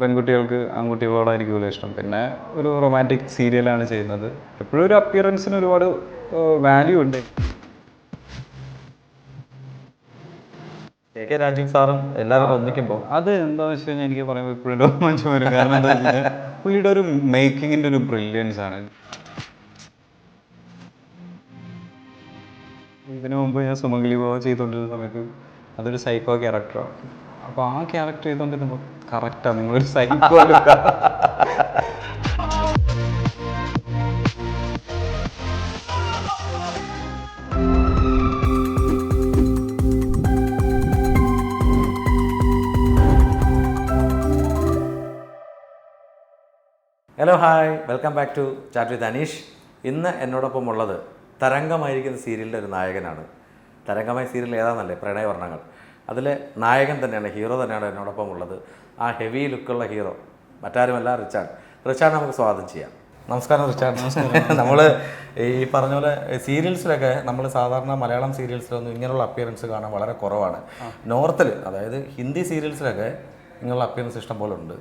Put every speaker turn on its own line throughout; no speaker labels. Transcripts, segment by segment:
പെൺകുട്ടികൾക്ക് ആൺകുട്ടികളോടായിരിക്കുമല്ലോ ഇഷ്ടം. പിന്നെ ഒരു റൊമാന്റിക് സീരിയലാണ് ചെയ്യുന്നത്. എപ്പോഴും ഒരു അപ്പിയറൻസിന് ഒരുപാട് വാല്യൂ ഉണ്ട്.
കെ രാജീവ് സാറും എല്ലാവരും ഒന്നിക്കുമ്പോൾ
അത് എന്താ വെച്ച് കഴിഞ്ഞാൽ എനിക്ക് പറയുമ്പോൾ ഇപ്പോഴും രോമാഞ്ചം വരും. കാരണം എന്താ വെച്ച് കഴിഞ്ഞാൽ പുള്ളിയുടെ ഒരു മേക്കിങ്ങിന്റെ ഒരു ബ്രില്യൻസ് ആണ്. ഇതിനു മുമ്പ് ഞാൻ സുമംഗലി ബോ ചെയ്തുകൊണ്ടിരുന്ന സമയത്ത് അതൊരു സൈക്കോ ക്യാരക്ടറാണ് അപ്പോൾ ആ ക്യാരക്ടർ ചെയ്തുകൊണ്ടിരുന്നപ്പോൾ കറക്റ്റാണ് നിങ്ങളൊരു psycho
hello hi welcome back to chat with Aneesh ഇന്ന് എന്നോടൊപ്പം ഉള്ളത് തരംഗമായിരിക്കുന്ന സീരിയലിന്റെ ഒരു നായകനാണ്. തരംഗമായ സീരിയൽ ഏതാണെന്നല്ലേ പ്രണയവർണങ്ങൾ. അതിലെ നായകൻ തന്നെയാണ് ഹീറോ തന്നെയാണ് എന്നോടൊപ്പം ഉള്ളത്. ആ ഹെവി ലുക്കുള്ള ഹീറോ. മറ്റാരുമല്ല റിച്ചാർഡ്. റിച്ചാർഡ് നമുക്ക് സ്വാഗതം ചെയ്യാം. നമസ്കാരം റിച്ചാർഡ്. നമ്മൾ ഈ പറഞ്ഞ പോലെ സീരിയൽസിലൊക്കെ നമ്മൾ സാധാരണ മലയാളം സീരിയൽസിലൊന്നും ഇങ്ങനെയുള്ള അപ്പിയറൻസ് കാണാൻ വളരെ കുറവാണ്. നോർത്തിൽ അതായത് ഹിന്ദി സീരിയൽസിലൊക്കെ ഇങ്ങനെയുള്ള അപ്പിയറൻസ് ഇഷ്ടം പോലെ ഉണ്ട്.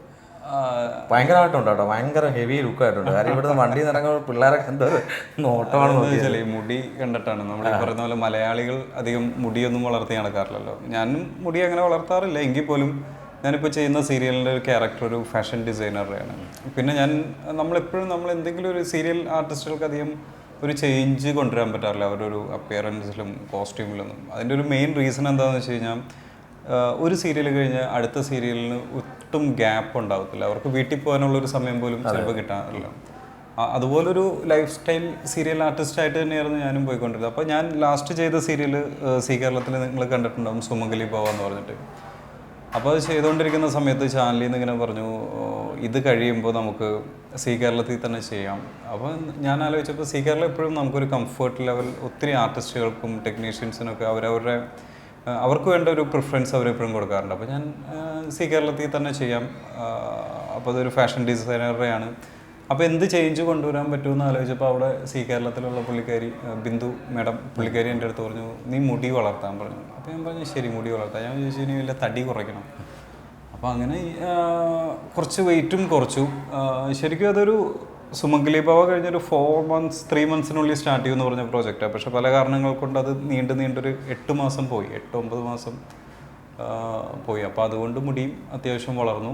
ഭയങ്കരമായിട്ടുണ്ട് കേട്ടോ ഭയങ്കര ഹെവി ലുക്ക് ആയിട്ടുണ്ട് കാര്യം ഇവിടുന്ന് വണ്ടി നിറങ്ങുമ്പോൾ പിള്ളേരെ കണ്ടത് നോട്ടമാണ്
ഈ മുടി കണ്ടിട്ടാണ്. നമ്മൾ പറയുന്ന പോലെ മലയാളികൾ അധികം മുടിയൊന്നും വളർത്തി നടക്കാറില്ലല്ലോ ഞാനും മുടി അങ്ങനെ വളർത്താറില്ല. എങ്കിൽ പോലും ഞാനിപ്പോൾ ചെയ്യുന്ന സീരിയലിന്റെ ഒരു ക്യാരക്ടർ ഒരു ഫാഷൻ ഡിസൈനറുടെയാണ് പിന്നെ ഞാൻ നമ്മളെപ്പോഴും നമ്മൾ എന്തെങ്കിലും ഒരു സീരിയൽ ആർട്ടിസ്റ്റുകൾക്ക് അധികം ഒരു ചേഞ്ച് കൊണ്ടുവരാൻ പറ്റാറില്ല. അവരുടെ ഒരു അപ്പിയറൻസിലും കോസ്റ്റ്യൂമിലൊന്നും അതിന്റെ ഒരു മെയിൻ റീസൺ എന്താണെന്ന് വെച്ച് കഴിഞ്ഞാൽ ഒരു സീരിയൽ കഴിഞ്ഞാൽ അടുത്ത സീരിയലിന് ഒട്ടും ഗ്യാപ്പ് ഉണ്ടാവത്തില്ല. അവർക്ക് വീട്ടിൽ പോകാനുള്ള ഒരു സമയം പോലും ചിലപ്പോൾ കിട്ടാറില്ല. അതുപോലൊരു ലൈഫ് സ്റ്റൈൽ സീരിയൽ ആർട്ടിസ്റ്റ് ആയിട്ട് തന്നെയായിരുന്നു ഞാനും പോയിക്കൊണ്ടിരുന്നത്. അപ്പോൾ ഞാൻ ലാസ്റ്റ് ചെയ്ത സീരിയൽ സി കേരളത്തിൽ നിങ്ങൾ കണ്ടിട്ടുണ്ടാവും സുമംഗലി ഭവ എന്ന് പറഞ്ഞിട്ട്. അപ്പോൾ അത് ചെയ്തുകൊണ്ടിരിക്കുന്ന സമയത്ത് ചാനലിൽ നിന്ന് ഇങ്ങനെ പറഞ്ഞു ഇത് കഴിയുമ്പോൾ നമുക്ക് സി കേരളത്തിൽ തന്നെ ചെയ്യാം. അപ്പോൾ ഞാൻ ആലോചിച്ചപ്പോൾ സി കേരളം എപ്പോഴും നമുക്കൊരു കംഫർട്ട് ലെവൽ ഒത്തിരി ആർട്ടിസ്റ്റുകൾക്കും ടെക്നീഷ്യൻസിനൊക്കെ അവരവരുടെ അവർക്ക് വേണ്ട ഒരു പ്രിഫറൻസ് അവർ എപ്പോഴും കൊടുക്കാറുണ്ട്. അപ്പോൾ ഞാൻ സി കേരളത്തിൽ തന്നെ ചെയ്യാം. അപ്പോൾ അതൊരു ഫാഷൻ ഡിസൈനറുടെയാണ് അപ്പോൾ എന്ത് ചേഞ്ച് കൊണ്ടുവരാൻ പറ്റുമെന്ന് ആലോചിച്ചപ്പോൾ അവിടെ സി കേരളത്തിലുള്ള പുള്ളിക്കാരി ബിന്ദു മാഡം പുള്ളിക്കാരി എന്റെ അടുത്ത് പറഞ്ഞു നീ മുടി വളർത്താൻ പറഞ്ഞു. അപ്പോൾ ഞാൻ പറഞ്ഞു ശരി മുടി വളർത്താം. ഞാൻ ചോദിച്ചു ഇനി വല്ല തടി കുറയ്ക്കണം? അപ്പോൾ അങ്ങനെ കുറച്ച് വെയിറ്റും കുറച്ചു. ശരിക്കും അതൊരു സുമംഗലി ഭവ കഴിഞ്ഞൊരു ഫോർ മന്ത്സ് ത്രീ മന്ത്സിനുള്ളിൽ സ്റ്റാർട്ട് ചെയ്യുമെന്ന് പറഞ്ഞ പ്രോജക്റ്റാണ് പക്ഷെ പല കാരണങ്ങൾ കൊണ്ട് അത് നീണ്ടു നീണ്ടൊരു എട്ട് മാസം പോയി. എട്ട് ഒമ്പത് മാസം പോയി. അപ്പോൾ അതുകൊണ്ട് മുടിയും അത്യാവശ്യം വളർന്നു.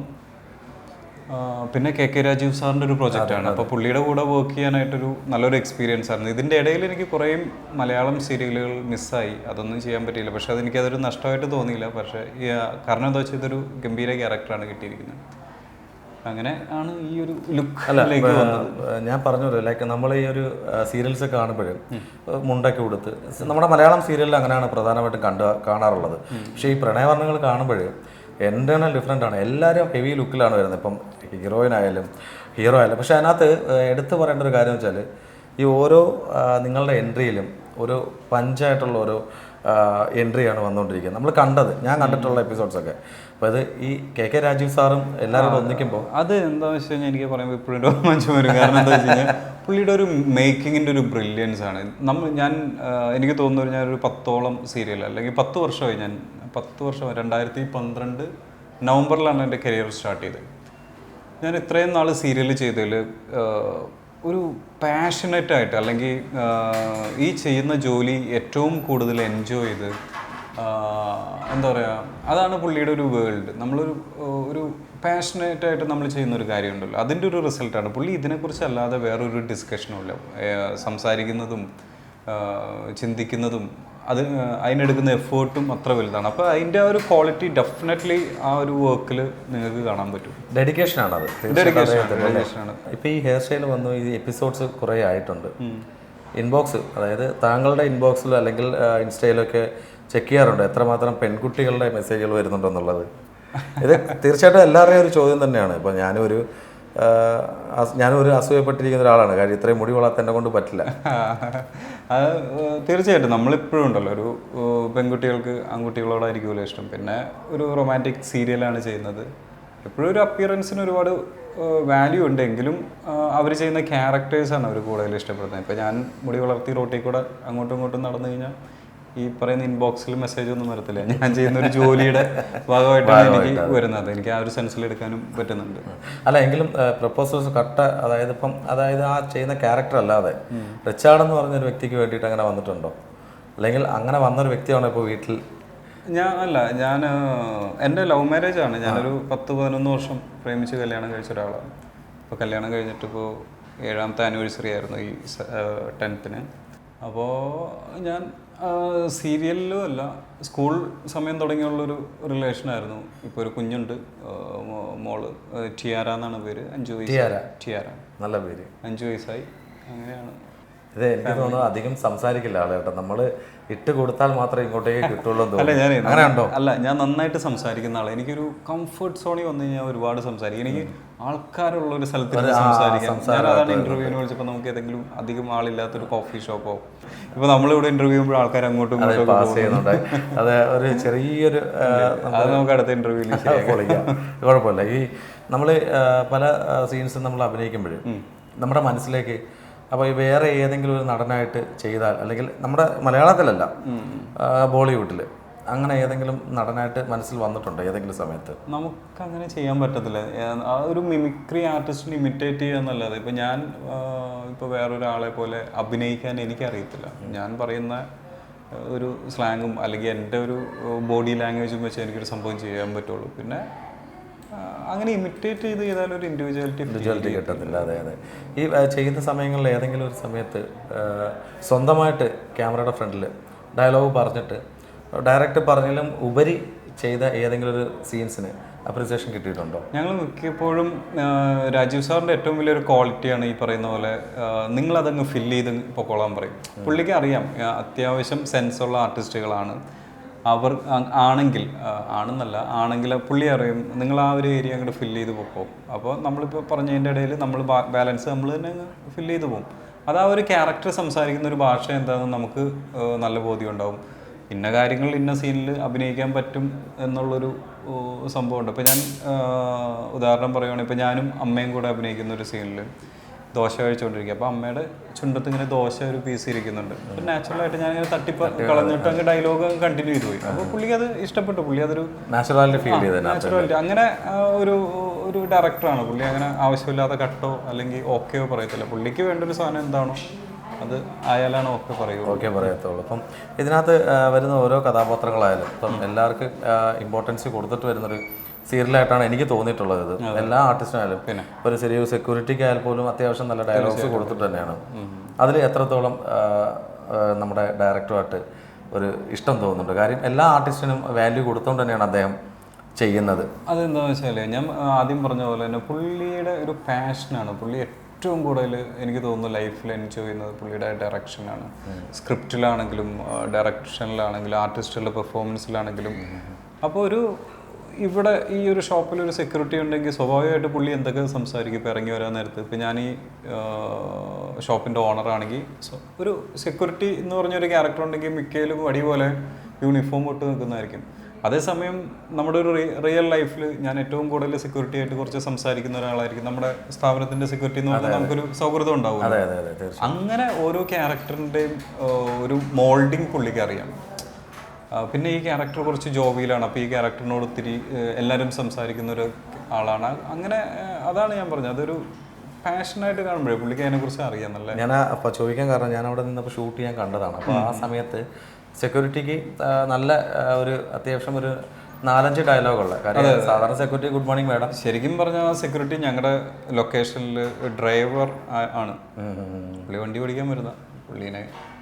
പിന്നെ കെ കെ രാജീവ് സാറിന്റെ ഒരു പ്രോജക്റ്റാണ് അപ്പോൾ പുള്ളിയുടെ കൂടെ വർക്ക് ചെയ്യാനായിട്ടൊരു നല്ലൊരു എക്സ്പീരിയൻസ് ആയിരുന്നു. ഇതിന്റെ ഇടയിൽ എനിക്ക് കുറേ മലയാളം സീരിയലുകൾ മിസ്സായി അതൊന്നും ചെയ്യാൻ പറ്റിയില്ല. പക്ഷേ അതെനിക്കതൊരു നഷ്ടമായിട്ട് തോന്നിയില്ല. പക്ഷേ കാരണം എന്താ വെച്ചാൽ ഇതൊരു ഗംഭീര ക്യാരക്ടറാണ് കിട്ടിയിരിക്കുന്നത്. അങ്ങനെ ആണ് ഈ ഒരു ലുക്ക് വന്നത്.
ഞാൻ പറഞ്ഞല്ലോ ലൈക്ക് നമ്മൾ ഈ ഒരു സീരിയൽസ് കാണുമ്പോഴും മുണ്ടൊക്കെ കൊടുത്ത് നമ്മുടെ മലയാളം സീരിയലിൽ അങ്ങനെയാണ് പ്രധാനമായിട്ടും കണ്ട കാണാറുള്ളത്. പക്ഷേ ഈ പ്രണയവർണങ്ങൾ കാണുമ്പോൾ എന്റേണൽ ഡിഫറെന്റ് ആണ്. എല്ലാവരും ഹെവി ലുക്കിലാണ് വരുന്നത്. ഇപ്പം ഹീറോയിൻ ആയാലും ഹീറോ ആയാലും. പക്ഷേ അതിനകത്ത് എടുത്തു പറയേണ്ട ഒരു കാര്യം വെച്ചാൽ ഈ ഓരോ നിങ്ങളുടെ എൻട്രിയിലും ഒരു പഞ്ചായിട്ടുള്ള ഒരു എൻട്രിയാണ് വന്നുകൊണ്ടിരിക്കുന്നത്. നമ്മൾ കണ്ടത് ഞാൻ കണ്ടിട്ടുള്ള എപ്പിസോഡ്സൊക്കെ അപ്പോൾ അത് ഈ കെ കെ രാജീവ് സാറും എല്ലാവരും ഒന്നിക്കുമ്പോൾ
അത് എന്താണെന്ന് വെച്ച് കഴിഞ്ഞാൽ എനിക്ക് പറയുമ്പോൾ ഇപ്പോഴും രോമാഞ്ചം വരും. കാരണം എന്താ വെച്ച് കഴിഞ്ഞാൽ പുള്ളിയുടെ ഒരു മേക്കിങ്ങിന്റെ ഒരു ബ്രില്യൻസ് ആണ്. നമ്മൾ ഞാൻ എനിക്ക് തോന്നുന്നു ഞാൻ ഒരു പത്തോളം സീരിയൽ അല്ലെങ്കിൽ പത്ത് വർഷമായി ഞാൻ പത്ത് വർഷം രണ്ടായിരത്തി പന്ത്രണ്ട് നവംബറിലാണ് എന്റെ കരിയർ സ്റ്റാർട്ട് ചെയ്തത്. ഞാൻ ഇത്രയും നാൾ സീരിയൽ ചെയ്തതിൽ ഒരു പാഷനറ്റ് ആയിട്ട് അല്ലെങ്കിൽ ഈ ചെയ്യുന്ന ജോലി ഏറ്റവും കൂടുതൽ എൻജോയ് ചെയ്ത് എന്താ പറയുക അതാണ് പുള്ളിയുടെ ഒരു വേൾഡ് നമ്മളൊരു ഒരു പാഷനേറ്റ് ആയിട്ട് നമ്മൾ ചെയ്യുന്ന ഒരു കാര്യമുണ്ടല്ലോ. അതിന്റെ ഒരു റിസൾട്ടാണ് പുള്ളി ഇതിനെക്കുറിച്ച് അല്ലാതെ വേറൊരു ഡിസ്കഷനും ഇല്ല. സംസാരിക്കുന്നതും ചിന്തിക്കുന്നതും അത് അതിനെടുക്കുന്ന എഫേർട്ടും അത്ര വലുതാണ്. അപ്പോൾ അതിന്റെ ആ ഒരു ക്വാളിറ്റി ഡെഫിനറ്റ്ലി ആ ഒരു വർക്കിൽ നിങ്ങൾക്ക് കാണാൻ പറ്റും.
ഡെഡിക്കേഷൻ ആണ് അത്
ഡെഡിക്കേഷൻ ആണ്, dedication
ഈ ഹെയർ സ്റ്റൈൽ വന്നു ഈ എപ്പിസോഡ്സ് കുറേ ആയിട്ടുണ്ട്. ഇൻബോക്സ് അതായത് താങ്കളുടെ ഇൻബോക്സിലോ അല്ലെങ്കിൽ ഇൻസ്റ്റയിലൊക്കെ ചെക്ക് ചെയ്യാറുണ്ട് എത്രമാത്രം പെൺകുട്ടികളുടെ മെസ്സേജുകൾ വരുന്നുണ്ടെന്നുള്ളത്. ഇത് തീർച്ചയായിട്ടും എല്ലാവരുടെയും ഒരു ചോദ്യം തന്നെയാണ്. ഇപ്പോൾ ഞാനൊരു ഞാനൊരു അസൂയപ്പെട്ടിരിക്കുന്ന ഒരാളാണ്. കാര്യം ഇത്രയും മുടി വളർത്താൻ എന്നെ കൊണ്ട് പറ്റില്ല.
അത് തീർച്ചയായിട്ടും നമ്മളിപ്പോഴും ഉണ്ടല്ലോ. ഒരു പെൺകുട്ടികൾക്ക് ആൺകുട്ടികളോടായിരിക്കുമല്ലോ ഇഷ്ടം. പിന്നെ ഒരു റൊമാന്റിക് സീരിയലാണ് ചെയ്യുന്നത്. എപ്പോഴും ഒരു അപ്പിയറൻസിന് ഒരുപാട് വാല്യൂ ഉണ്ടെങ്കിലും അവർ ചെയ്യുന്ന ക്യാരക്ടേഴ്സാണ് അവർ കൂടുതൽ ഇഷ്ടപ്പെടുന്നത്. ഇപ്പം ഞാൻ മുടി വളർത്തി റോട്ടിൽ കൂടെ അങ്ങോട്ടും ഇങ്ങോട്ടും നടന്നു കഴിഞ്ഞാൽ ഈ പറയുന്ന ഇൻബോക്സിൽ മെസ്സേജ് ഒന്നും വരത്തില്ല. ഞാൻ ചെയ്യുന്ന ഒരു ജോലിയുടെ ഭാഗമായിട്ടാണ് എനിക്ക് വരുന്നത്. എനിക്ക് ആ ഒരു സെൻസിൽ എടുക്കാനും പറ്റുന്നുണ്ട്.
അല്ല എങ്കിലും പ്രപ്പോസൽസ് കട്ട അതായത് ഇപ്പം അതായത് ആ ചെയ്യുന്ന ക്യാരക്ടർ അല്ലാതെ റിച്ചാർഡ് എന്ന് പറഞ്ഞൊരു വ്യക്തിക്ക് വേണ്ടിയിട്ട് അങ്ങനെ വന്നിട്ടുണ്ടോ? അല്ലെങ്കിൽ അങ്ങനെ വന്നൊരു വ്യക്തിയാണോ ഇപ്പോൾ വീട്ടിൽ?
ഞാൻ അല്ല ഞാൻ എന്റെ ലവ് മാരേജ് ആണ്. ഞാനൊരു പത്ത് പതിനൊന്ന് വർഷം പ്രേമിച്ച് കല്യാണം കഴിച്ച ഒരാളാണ്. അപ്പോൾ കല്യാണം കഴിഞ്ഞിട്ട് ഇപ്പോൾ ഏഴാമത്തെ ആനിവേഴ്സറി ആയിരുന്നു ഈ ടെൻത്തിന് അപ്പോൾ ഞാൻ സീരിയലിലും അല്ല സ്കൂൾ സമയം തുടങ്ങിയുള്ളൊരു റിലേഷനായിരുന്നു. ഇപ്പോൾ ഒരു കുഞ്ഞുണ്ട് മോൾ ടിയാര എന്നാണ് പേര്. അഞ്ചു വയസ്സ്.
ടിയാര. നല്ല പേര്.
അഞ്ചു വയസ്സായി. അങ്ങനെയാണ്.
ഇത് എനിക്ക് തോന്നുന്നു അധികം സംസാരിക്കില്ല ആൾ കേട്ടോ. നമ്മൾ ഇട്ട് കൊടുത്താൽ മാത്രമേ ഇങ്ങോട്ടേക്ക് കിട്ടുള്ളൂ അങ്ങനെയുണ്ടോ
അല്ല ഞാൻ
അങ്ങനെ ഉണ്ടോ?
അല്ല ഞാൻ നന്നായിട്ട് സംസാരിക്കുന്ന ആളെ. എനിക്കൊരു കംഫർട്ട് സോണി വന്നു കഴിഞ്ഞാൽ ഒരുപാട് സംസാരിക്കും. എനിക്ക് ആൾക്കാരുള്ള ഒരു സ്ഥലത്ത് സംസാരിക്കാം. ഞാൻ അതാണ് ഇന്റർവ്യൂവിന് വിളിച്ചപ്പോൾ നമുക്ക് ഏതെങ്കിലും അധികം ആളില്ലാത്തൊരു കോഫി ഷോപ്പോ ഇപ്പൊ നമ്മളിവിടെ ഇന്റർവ്യൂ ചെയ്യുമ്പോൾ ആൾക്കാർ അങ്ങോട്ടും ഇങ്ങോട്ടും
പാസ് ചെയ്യുന്നുണ്ട്. അത് ഒരു ചെറിയൊരു
അത് നമുക്ക് അടുത്ത ഇന്റർവ്യൂവിൽ
കുഴപ്പമില്ല. ഈ നമ്മൾ പല സീൻസും നമ്മൾ അഭിനയിക്കുമ്പോൾ നമ്മുടെ മനസ്സിലേക്ക് അപ്പോൾ ഈ വേറെ ഏതെങ്കിലും ഒരു നടനായിട്ട് ചെയ്താൽ അല്ലെങ്കിൽ നമ്മുടെ മലയാളത്തിലല്ല ബോളിവുഡിൽ അങ്ങനെ ഏതെങ്കിലും നടനായിട്ട് മനസ്സിൽ വന്നിട്ടുണ്ട് ഏതെങ്കിലും സമയത്ത്?
നമുക്ക് അങ്ങനെ ചെയ്യാൻ പറ്റത്തില്ല. ആ ഒരു മിമിക്രി ആർട്ടിസ്റ്റിനെ ഇമിറ്റേറ്റ് ചെയ്യുക എന്നല്ലാതെ ഇപ്പൊ ഞാൻ ഇപ്പോൾ ഇപ്പൊ വേറൊരാളെ പോലെ അഭിനയിക്കാൻ എനിക്കറിയത്തില്ല. ഞാൻ പറയുന്ന ഒരു സ്ലാങ്ങും അല്ലെങ്കിൽ എന്റെ ഒരു ബോഡി ലാംഗ്വേജും വെച്ച് എനിക്കൊരു സംഭവം ചെയ്യാൻ പറ്റുള്ളൂ. പിന്നെ അങ്ങനെ ഇമിറ്റേറ്റ് ചെയ്ത് ചെയ്താൽ ഒരു ഇൻഡിവിജ്വാലിറ്റി
ഇൻഡിവിജ്വാലിറ്റി കിട്ടത്തില്ല. അതെ അതെ. ഈ ചെയ്യുന്ന സമയങ്ങളിൽ ഏതെങ്കിലും ഒരു സമയത്ത് സ്വന്തമായിട്ട് ക്യാമറയുടെ ഫ്രണ്ടിൽ ഡയലോഗ് പറഞ്ഞിട്ട് ഡയറക്റ്റ് പറഞ്ഞാലും ഉപരി ചെയ്ത ഏതെങ്കിലും ഒരു സീൻസിന് അപ്രിസിയേഷൻ കിട്ടിയിട്ടുണ്ടോ?
ഞങ്ങൾ മിക്കപ്പോഴും രാജീവ് സാറിന്റെ ഏറ്റവും വലിയൊരു ക്വാളിറ്റിയാണ് ഈ പറയുന്ന പോലെ നിങ്ങളതങ്ങ് ഫില്ല് ചെയ്ത് പൊക്കോളാൻ പറയും. പുള്ളിക്ക് അറിയാം അത്യാവശ്യം സെൻസുള്ള ആർട്ടിസ്റ്റുകളാണ് അവർ ആണെങ്കിൽ ആണെന്നല്ല ആണെങ്കിൽ പുള്ളി അറിയും നിങ്ങൾ ആ ഒരു ഏരിയ അങ്ങോട്ട് ഫില്ല് ചെയ്ത് പോകും അപ്പോൾ നമ്മളിപ്പോൾ പറഞ്ഞതിന്റെ ഇടയിൽ നമ്മൾ ബാലൻസ് നമ്മൾ തന്നെ ഫില്ല് ചെയ്ത് പോകും അത് ആ ഒരു ക്യാരക്ടർ സംസാരിക്കുന്ന ഒരു ഭാഷ എന്താണെന്ന് നമുക്ക് നല്ല ബോധ്യം ഉണ്ടാവും. ഇന്ന കാര്യങ്ങൾ ഇന്ന സീനിൽ അഭിനയിക്കാൻ പറ്റും എന്നുള്ളൊരു സംഭവമുണ്ട്. ഇപ്പോൾ ഞാൻ ഉദാഹരണം പറയുകയാണെങ്കിൽ ഇപ്പോൾ ഞാനും അമ്മയും കൂടെ അഭിനയിക്കുന്ന ഒരു സീനിൽ ദോശ കഴിച്ചുകൊണ്ടിരിക്കുക. അപ്പോൾ അമ്മയുടെ ചുണ്ടത്ത് ഇങ്ങനെ ദോശ ഒരു പീസ് ഇരിക്കുന്നുണ്ട്. അപ്പം നാച്ചുറലായിട്ട് ഞാൻ ഇങ്ങനെ തട്ടിപ്പ കളഞ്ഞിട്ട് അങ്ങ് ഡയലോഗ് കണ്ടിന്യൂ ചെയ്തു പോയി. അപ്പോൾ പുള്ളി അത് ഇഷ്ടപ്പെട്ടു. പുള്ളി അതൊരു
നാച്ചുറാലിറ്റി ഫീൽ ചെയ്തതിനകത്ത്
നാച്ചുറാലിറ്റി അങ്ങനെ ഒരു ഒരു ഡയറക്ടറാണ് പുള്ളി അങ്ങനെ ആവശ്യമില്ലാത്ത കട്ടോ അല്ലെങ്കിൽ ഓക്കെയോ പറയത്തില്ല. പുള്ളിക്ക് വേണ്ട ഒരു സാധനം എന്താണോ അത് ആയാലാണ് ഓക്കെ പറയൂ
ഓക്കെ പറയത്തുള്ളൂ. അപ്പം ഇതിനകത്ത് വരുന്ന ഓരോ കഥാപാത്രങ്ങളായാലും ഇപ്പം എല്ലാവർക്കും ഇമ്പോർട്ടൻസ് കൊടുത്തിട്ട് വരുന്നൊരു സീരിയലായിട്ടാണ് എനിക്ക് തോന്നിയിട്ടുള്ളത് ഇത്. എല്ലാ ആർട്ടിസ്റ്റിനായാലും
പിന്നെ.
ഒരു ചെറിയ സെക്യൂരിറ്റിക്ക് ആയാൽ പോലും അത്യാവശ്യം നല്ല ഡയലോഗ്സ് കൊടുത്തിട്ട് തന്നെയാണ്. അതിൽ എത്രത്തോളം നമ്മുടെ ഡയറക്ടറുമായിട്ട് ഒരു ഇഷ്ടം തോന്നുന്നുണ്ട്? കാര്യം എല്ലാ ആർട്ടിസ്റ്റിനും വാല്യൂ കൊടുത്തുകൊണ്ട് തന്നെയാണ് അദ്ദേഹം ചെയ്യുന്നത്.
അതെന്താണെന്ന് വെച്ചാൽ ഞാൻ ആദ്യം പറഞ്ഞ പോലെ തന്നെ പുള്ളിയുടെ ഒരു പാഷനാണ് പുള്ളി ഏറ്റവും കൂടുതൽ എനിക്ക് തോന്നുന്നു ലൈഫിൽ എൻജോയ് ചെയ്യുന്നത് പുള്ളിയുടെ ഡയറക്ഷനാണ് സ്ക്രിപ്റ്റിലാണെങ്കിലും ഡയറക്ഷനിലാണെങ്കിലും ആർട്ടിസ്റ്റുകളുടെ പെർഫോമൻസിലാണെങ്കിലും അപ്പോൾ ഒരു ഇവിടെ ഈ ഒരു ഷോപ്പിൽ ഒരു സെക്യൂരിറ്റി ഉണ്ടെങ്കിൽ സ്വാഭാവികമായിട്ട് പുള്ളി എന്തൊക്കെ സംസാരിക്കും? ഇപ്പം ഇറങ്ങി വരാൻ നേരത്ത്. ഇപ്പം ഞാൻ ഈ ഷോപ്പിന്റെ ഓണറാണെങ്കിൽ ഒരു സെക്യൂരിറ്റി എന്ന് പറഞ്ഞൊരു ക്യാരക്ടർ ഉണ്ടെങ്കിൽ മിക്കയിലും അടിപോലെ യൂണിഫോം ഇട്ട് നിൽക്കുന്നതായിരിക്കും. അതേസമയം നമ്മുടെ ഒരു റിയൽ ലൈഫിൽ ഞാൻ ഏറ്റവും കൂടുതൽ സെക്യൂരിറ്റി ആയിട്ട് കുറച്ച് സംസാരിക്കുന്ന ഒരാളായിരിക്കും നമ്മുടെ സ്ഥാപനത്തിന്റെ സെക്യൂരിറ്റി എന്ന് പറഞ്ഞാൽ നമുക്കൊരു സൗഹൃദം ഉണ്ടാവും അങ്ങനെ ഓരോ ക്യാരക്ടറിന്റെയും ഒരു മോൾഡിങ് പുള്ളിക്ക് അറിയാം. പിന്നെ ഈ ക്യാരക്ടർ കുറച്ച് ജോബിയിലാണ്. അപ്പോൾ ഈ ക്യാരക്ടറിനോട് ഒത്തിരി എല്ലാവരും സംസാരിക്കുന്ന ഒരു ആളാണ്. അങ്ങനെ അതാണ് ഞാൻ പറഞ്ഞത്. അതൊരു പാഷനായിട്ട് കാണുമ്പോഴേ പുള്ളിക്ക് അതിനെക്കുറിച്ച് അറിയാം നല്ല
ഞാൻ അപ്പോൾ ചോദിക്കാൻ കാരണം ഞാൻ അവിടെ നിന്നപ്പോൾ ഷൂട്ട് ചെയ്യാൻ കണ്ടതാണ്. അപ്പോൾ ആ സമയത്ത് സെക്യൂരിറ്റിക്ക് നല്ല ഒരു അത്യാവശ്യം ഒരു നാലഞ്ച് ഡയലോഗുള്ള കാര്യം സാധാരണ സെക്യൂരിറ്റി ഗുഡ് മോർണിംഗ് മാഡം
ശരിക്കും പറഞ്ഞാൽ ആ സെക്യൂരിറ്റി ഞങ്ങളുടെ ലൊക്കേഷനിൽ ഡ്രൈവർ ആണ്. പുള്ളി വണ്ടി ഓടിക്കാൻ വരുന്ന. പുള്ളീനെ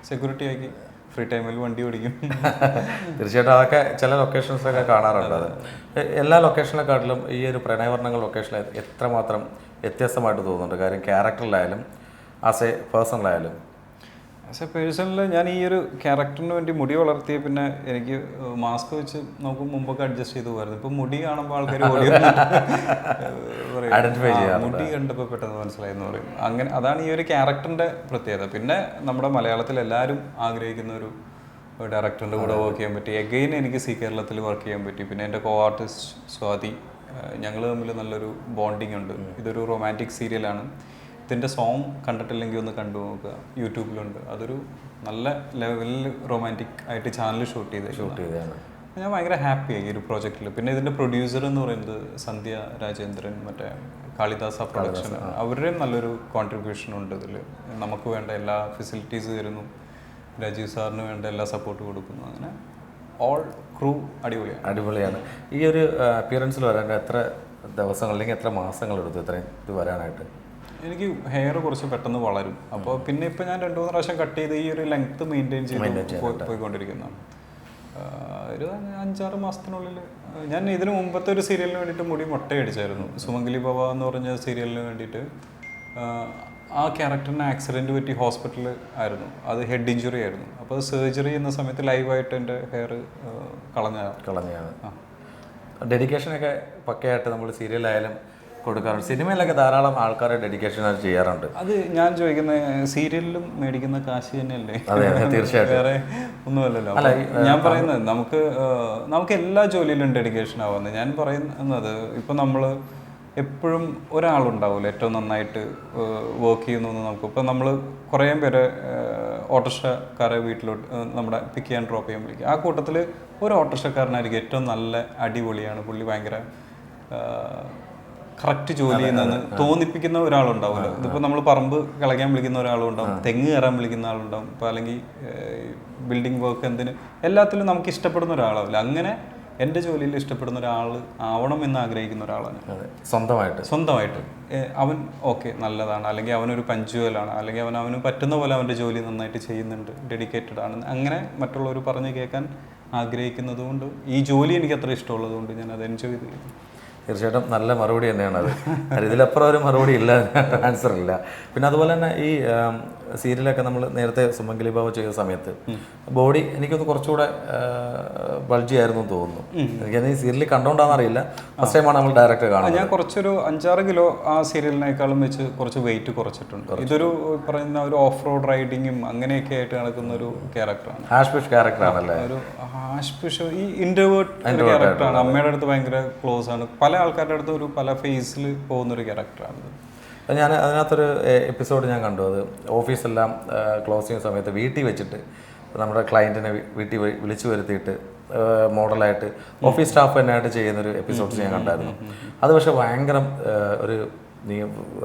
സെക്യൂരിറ്റി ആക്കി. ഫ്രീ ടൈമിൽ വണ്ടി ഓടിക്കും.
തീർച്ചയായിട്ടും അതൊക്കെ ചില ലൊക്കേഷൻസൊക്കെ കാണാറുണ്ട് അത്. എല്ലാ ലൊക്കേഷനെക്കാട്ടിലും ഈ ഒരു പ്രണയവർണങ്ങൾ ലൊക്കേഷനിൽ എത്രമാത്രം വ്യത്യസ്തമായിട്ട് തോന്നുന്നുണ്ട്. കാര്യം ക്യാരക്ടറിലായാലും ആസ് എ പേഴ്സണലായാലും
ആസ് എ പേഴ്സണൽ ഞാൻ ഈ ഒരു ക്യാരക്ടറിന് വേണ്ടി മുടി വളർത്തിയ പിന്നെ എനിക്ക് മാസ്ക് വെച്ച് നമുക്ക് മുമ്പൊക്കെ അഡ്ജസ്റ്റ് ചെയ്ത് പോകായിരുന്നു ഇപ്പം മുടി കാണുമ്പോൾ ആൾക്കാർ ഓടി മുടി കണ്ടപ്പോൾ പെട്ടെന്ന് മനസ്സിലായെന്ന് പറയും. അങ്ങനെ അതാണ് ഈ ഒരു ക്യാരക്ടറിന്റെ പ്രത്യേകത. പിന്നെ നമ്മുടെ മലയാളത്തിൽ എല്ലാവരും ആഗ്രഹിക്കുന്ന ഒരു ഡയറക്ടറിന്റെ കൂടെ വർക്ക് ചെയ്യാൻ പറ്റി. എഗെയിൻ എനിക്ക് സി കേരളത്തിൽ വർക്ക് ചെയ്യാൻ പറ്റി. പിന്നെ എന്റെ കോ ആർട്ടിസ്റ്റ് സ്വാതി ഞങ്ങൾ തമ്മിൽ നല്ലൊരു ബോണ്ടിങ് ഉണ്ട്. ഇതൊരു റൊമാന്റിക് സീരിയലാണ് ഇതിന്റെ സോങ് കണ്ടിട്ടില്ലെങ്കിൽ ഒന്ന് കണ്ടു നോക്കുക. യൂട്യൂബിലുണ്ട്. അതൊരു നല്ല ലെവലിൽ റൊമാന്റിക് ആയിട്ട് ചാനൽ ഷൂട്ട് ചെയ്ത്
ഷൂട്ട് ചെയ്തതാണ്.
ഞാൻ ഭയങ്കര ഹാപ്പിയായി ഈ ഒരു പ്രോജക്റ്റിൽ പിന്നെ ഇതിന്റെ പ്രൊഡ്യൂസർ എന്ന് പറയുന്നത് സന്ധ്യ രാജേന്ദ്രൻ മറ്റേ കാളിദാസ പ്രൊഡക്ഷൻ അവരുടെയും നല്ലൊരു കോൺട്രിബ്യൂഷൻ ഉണ്ട് ഇതിൽ നമുക്ക് വേണ്ട എല്ലാ ഫെസിലിറ്റീസ് തരുന്നു. രാജീവ് സാറിന് വേണ്ട എല്ലാ സപ്പോർട്ട് കൊടുക്കുന്നു. അങ്ങനെ ഓൾ ക്രൂ അടിപൊളിയാണ്.
അടിപൊളിയാണ്. ഈ ഒരു അപ്പിയറൻസിൽ വരാൻ എത്ര ദിവസങ്ങൾ അല്ലെങ്കിൽ എത്ര മാസങ്ങൾ എടുത്തു ഇത്രയും ഇത് വരാനായിട്ട്?
എനിക്ക് ഹെയർ കുറച്ച് പെട്ടെന്ന് വളരും. അപ്പോൾ പിന്നെ ഇപ്പം ഞാൻ രണ്ട് മൂന്ന് പ്രാവശ്യം കട്ട് ചെയ്ത് ഈ ഒരു ലെങ്ത് മെയിന്റെയിൻ ചെയ്ത് പോയിക്കൊണ്ടിരിക്കുന്നു പോയിക്കൊണ്ടിരിക്കുന്നതാണ്. ഒരു അഞ്ചാറ് മാസത്തിനുള്ളിൽ ഞാൻ ഇതിനു മുമ്പത്തെ ഒരു സീരിയലിന് വേണ്ടിയിട്ട് മുടി മുട്ടയടിച്ചായിരുന്നു. സുമംഗലി ഭവ എന്ന് പറഞ്ഞ സീരിയലിന് വേണ്ടിയിട്ട് ആ ക്യാരക്ടറിന് ആക്സിഡന്റ് പറ്റി ഹോസ്പിറ്റലിൽ ആയിരുന്നു. അത് ഹെഡ് ഇഞ്ചുറി ആയിരുന്നു. അപ്പോൾ സർജറി ചെയ്യുന്ന സമയത്ത് ലൈവായിട്ട് എന്റെ ഹെയർ കളഞ്ഞതാണ്.
കളഞ്ഞാണ് ഡെഡിക്കേഷനൊക്കെ പക്കയായിട്ട് നമ്മൾ സീരിയലായാലും കൊടുക്കാറുണ്ട്. സിനിമയിലൊക്കെ ധാരാളം ആൾക്കാർ ഡെഡിക്കേഷൻ ചെയ്യാറുണ്ട്.
അത് ഞാൻ ചോദിക്കുന്ന സീരിയലിലും മേടിക്കുന്ന കാശ് തന്നെയല്ലേ?
അതെ തീർച്ചയായിട്ടും.
വേറെ ഒന്നുമല്ലല്ലോ. അല്ല ഞാൻ പറയുന്നത് നമുക്ക് നമുക്ക് എല്ലാ ജോലിയിലും ഡെഡിക്കേഷൻ ആവുന്നത് ഞാൻ പറയുന്നത് ഇപ്പൊ നമ്മൾ എപ്പോഴും ഒരാളുണ്ടാവില്ല ഏറ്റവും നന്നായിട്ട് വർക്ക് ചെയ്യുന്നു നമുക്ക്. ഇപ്പം നമ്മൾ കുറേ പേര് ഓട്ടോറിക്ഷക്കാരെ വീട്ടിലോട്ട് നമ്മുടെ പിക്ക് ചെയ്യാൻ ഡ്രോപ്പ് ചെയ്യാൻ വിളിക്കുക ആ കൂട്ടത്തിൽ ഒരു ഓട്ടോറിക്ഷക്കാരനായിരിക്കും ഏറ്റവും നല്ല അടിപൊളിയാണ്. പുള്ളി ഭയങ്കര കറക്റ്റ് ജോലി ചെയ്യുന്നതെന്ന് തോന്നിപ്പിക്കുന്ന ഒരാളുണ്ടാവുമല്ലോ. ഇതിപ്പോൾ നമ്മൾ പറമ്പ് കളയ്ക്കാൻ വിളിക്കുന്ന ഒരാളുണ്ടാവും തെങ്ങ് കയറാൻ വിളിക്കുന്ന ആളുണ്ടാവും ഇപ്പോൾ അല്ലെങ്കിൽ ബിൽഡിംഗ് വർക്ക് എന്തിന് എല്ലാത്തിലും നമുക്ക് ഇഷ്ടപ്പെടുന്ന ഒരാളാവില്ല. അങ്ങനെ എന്റെ ജോലിയിൽ ഇഷ്ടപ്പെടുന്ന ഒരാൾ ആവണം എന്ന് ആഗ്രഹിക്കുന്ന ഒരാളാണ്
സ്വന്തമായിട്ട്.
സ്വന്തമായിട്ട്. അവൻ ഓക്കെ നല്ലതാണ്. അല്ലെങ്കിൽ അവനൊരു പഞ്ച്വലാണ്. അല്ലെങ്കിൽ അവൻ അവന് പറ്റുന്ന പോലെ അവന്റെ ജോലി നന്നായിട്ട് ചെയ്യുന്നുണ്ട് ഡെഡിക്കേറ്റഡ് ആണ്. അങ്ങനെ മറ്റുള്ളവർ പറഞ്ഞ് കേൾക്കാൻ ആഗ്രഹിക്കുന്നത് കൊണ്ട് ഈ ജോലി എനിക്ക് അത്ര ഇഷ്ടമുള്ളത് കൊണ്ട് ഞാൻ അത് എൻജോയ് ചെയ്തു.
തീർച്ചയായിട്ടും നല്ല മറുപടി തന്നെയാണ് അത് ഇതിലപ്പുറം ഒരു മറുപടി ഇല്ല ആൻസർ ഇല്ല. പിന്നെ അതുപോലെ തന്നെ ഈ സീരിയലൊക്കെ നമ്മൾ നേരത്തെ സുമംഗലി ബാബു ചെയ്ത സമയത്ത് ബോഡി എനിക്കൊന്ന് കുറച്ചുകൂടെ ബൾജി ആയിരുന്നു എന്ന് തോന്നുന്നു. എനിക്കത് ഈ സീരിയലിൽ കണ്ടോണ്ടാന്നറിയില്ല ഫസ്റ്റ് ടൈമാണ് നമ്മൾ ഡയറക്റ്റ് കാണുന്നത്.
ഞാൻ കുറച്ചൊരു അഞ്ചാറ് കിലോ ആ സീരിയലിനേക്കാളും വെച്ച് കുറച്ച് വെയിറ്റ് കുറച്ചിട്ടുണ്ട്. ഇതൊരു പറയുന്ന ഒരു ഓഫ് റോഡ് റൈഡിങ്ങും അങ്ങനെയൊക്കെ ആയിട്ട് നടക്കുന്ന ഒരു ക്യാരക്ടറാണ്
ഹാഷ് ബിഷ് ക്യാരക്ടറാണല്ലേ
ഒരു ഹാഷ്പിഷ് ഈ ഇന്റർവേർട്ട് ക്യാരക്ടറാണ് അമ്മയുടെ അടുത്ത് ഭയങ്കര ക്ലോസ് ആണ്. പല ആൾക്കാരുടെ അടുത്ത് ഒരു പല ഫേസിൽ പോകുന്നൊരു ക്യാരക്ടറാണ്
ഞാൻ അതിനകത്തൊരു എപ്പിസോഡ് ഞാൻ കണ്ടു. അത് ഓഫീസെല്ലാം ക്ലോസ് ചെയ്യുന്ന സമയത്ത് വീട്ടിൽ വെച്ചിട്ട് നമ്മുടെ ക്ലയന്റിനെ വീട്ടിൽ വിളിച്ചു വരുത്തിയിട്ട് മോഡലായിട്ട് ഓഫീസ് സ്റ്റാഫ് തന്നെയായിട്ട് ചെയ്യുന്നൊരു എപ്പിസോഡ്സ് ഞാൻ കണ്ടായിരുന്നു. അത് പക്ഷേ ഭയങ്കര ഒരു നീ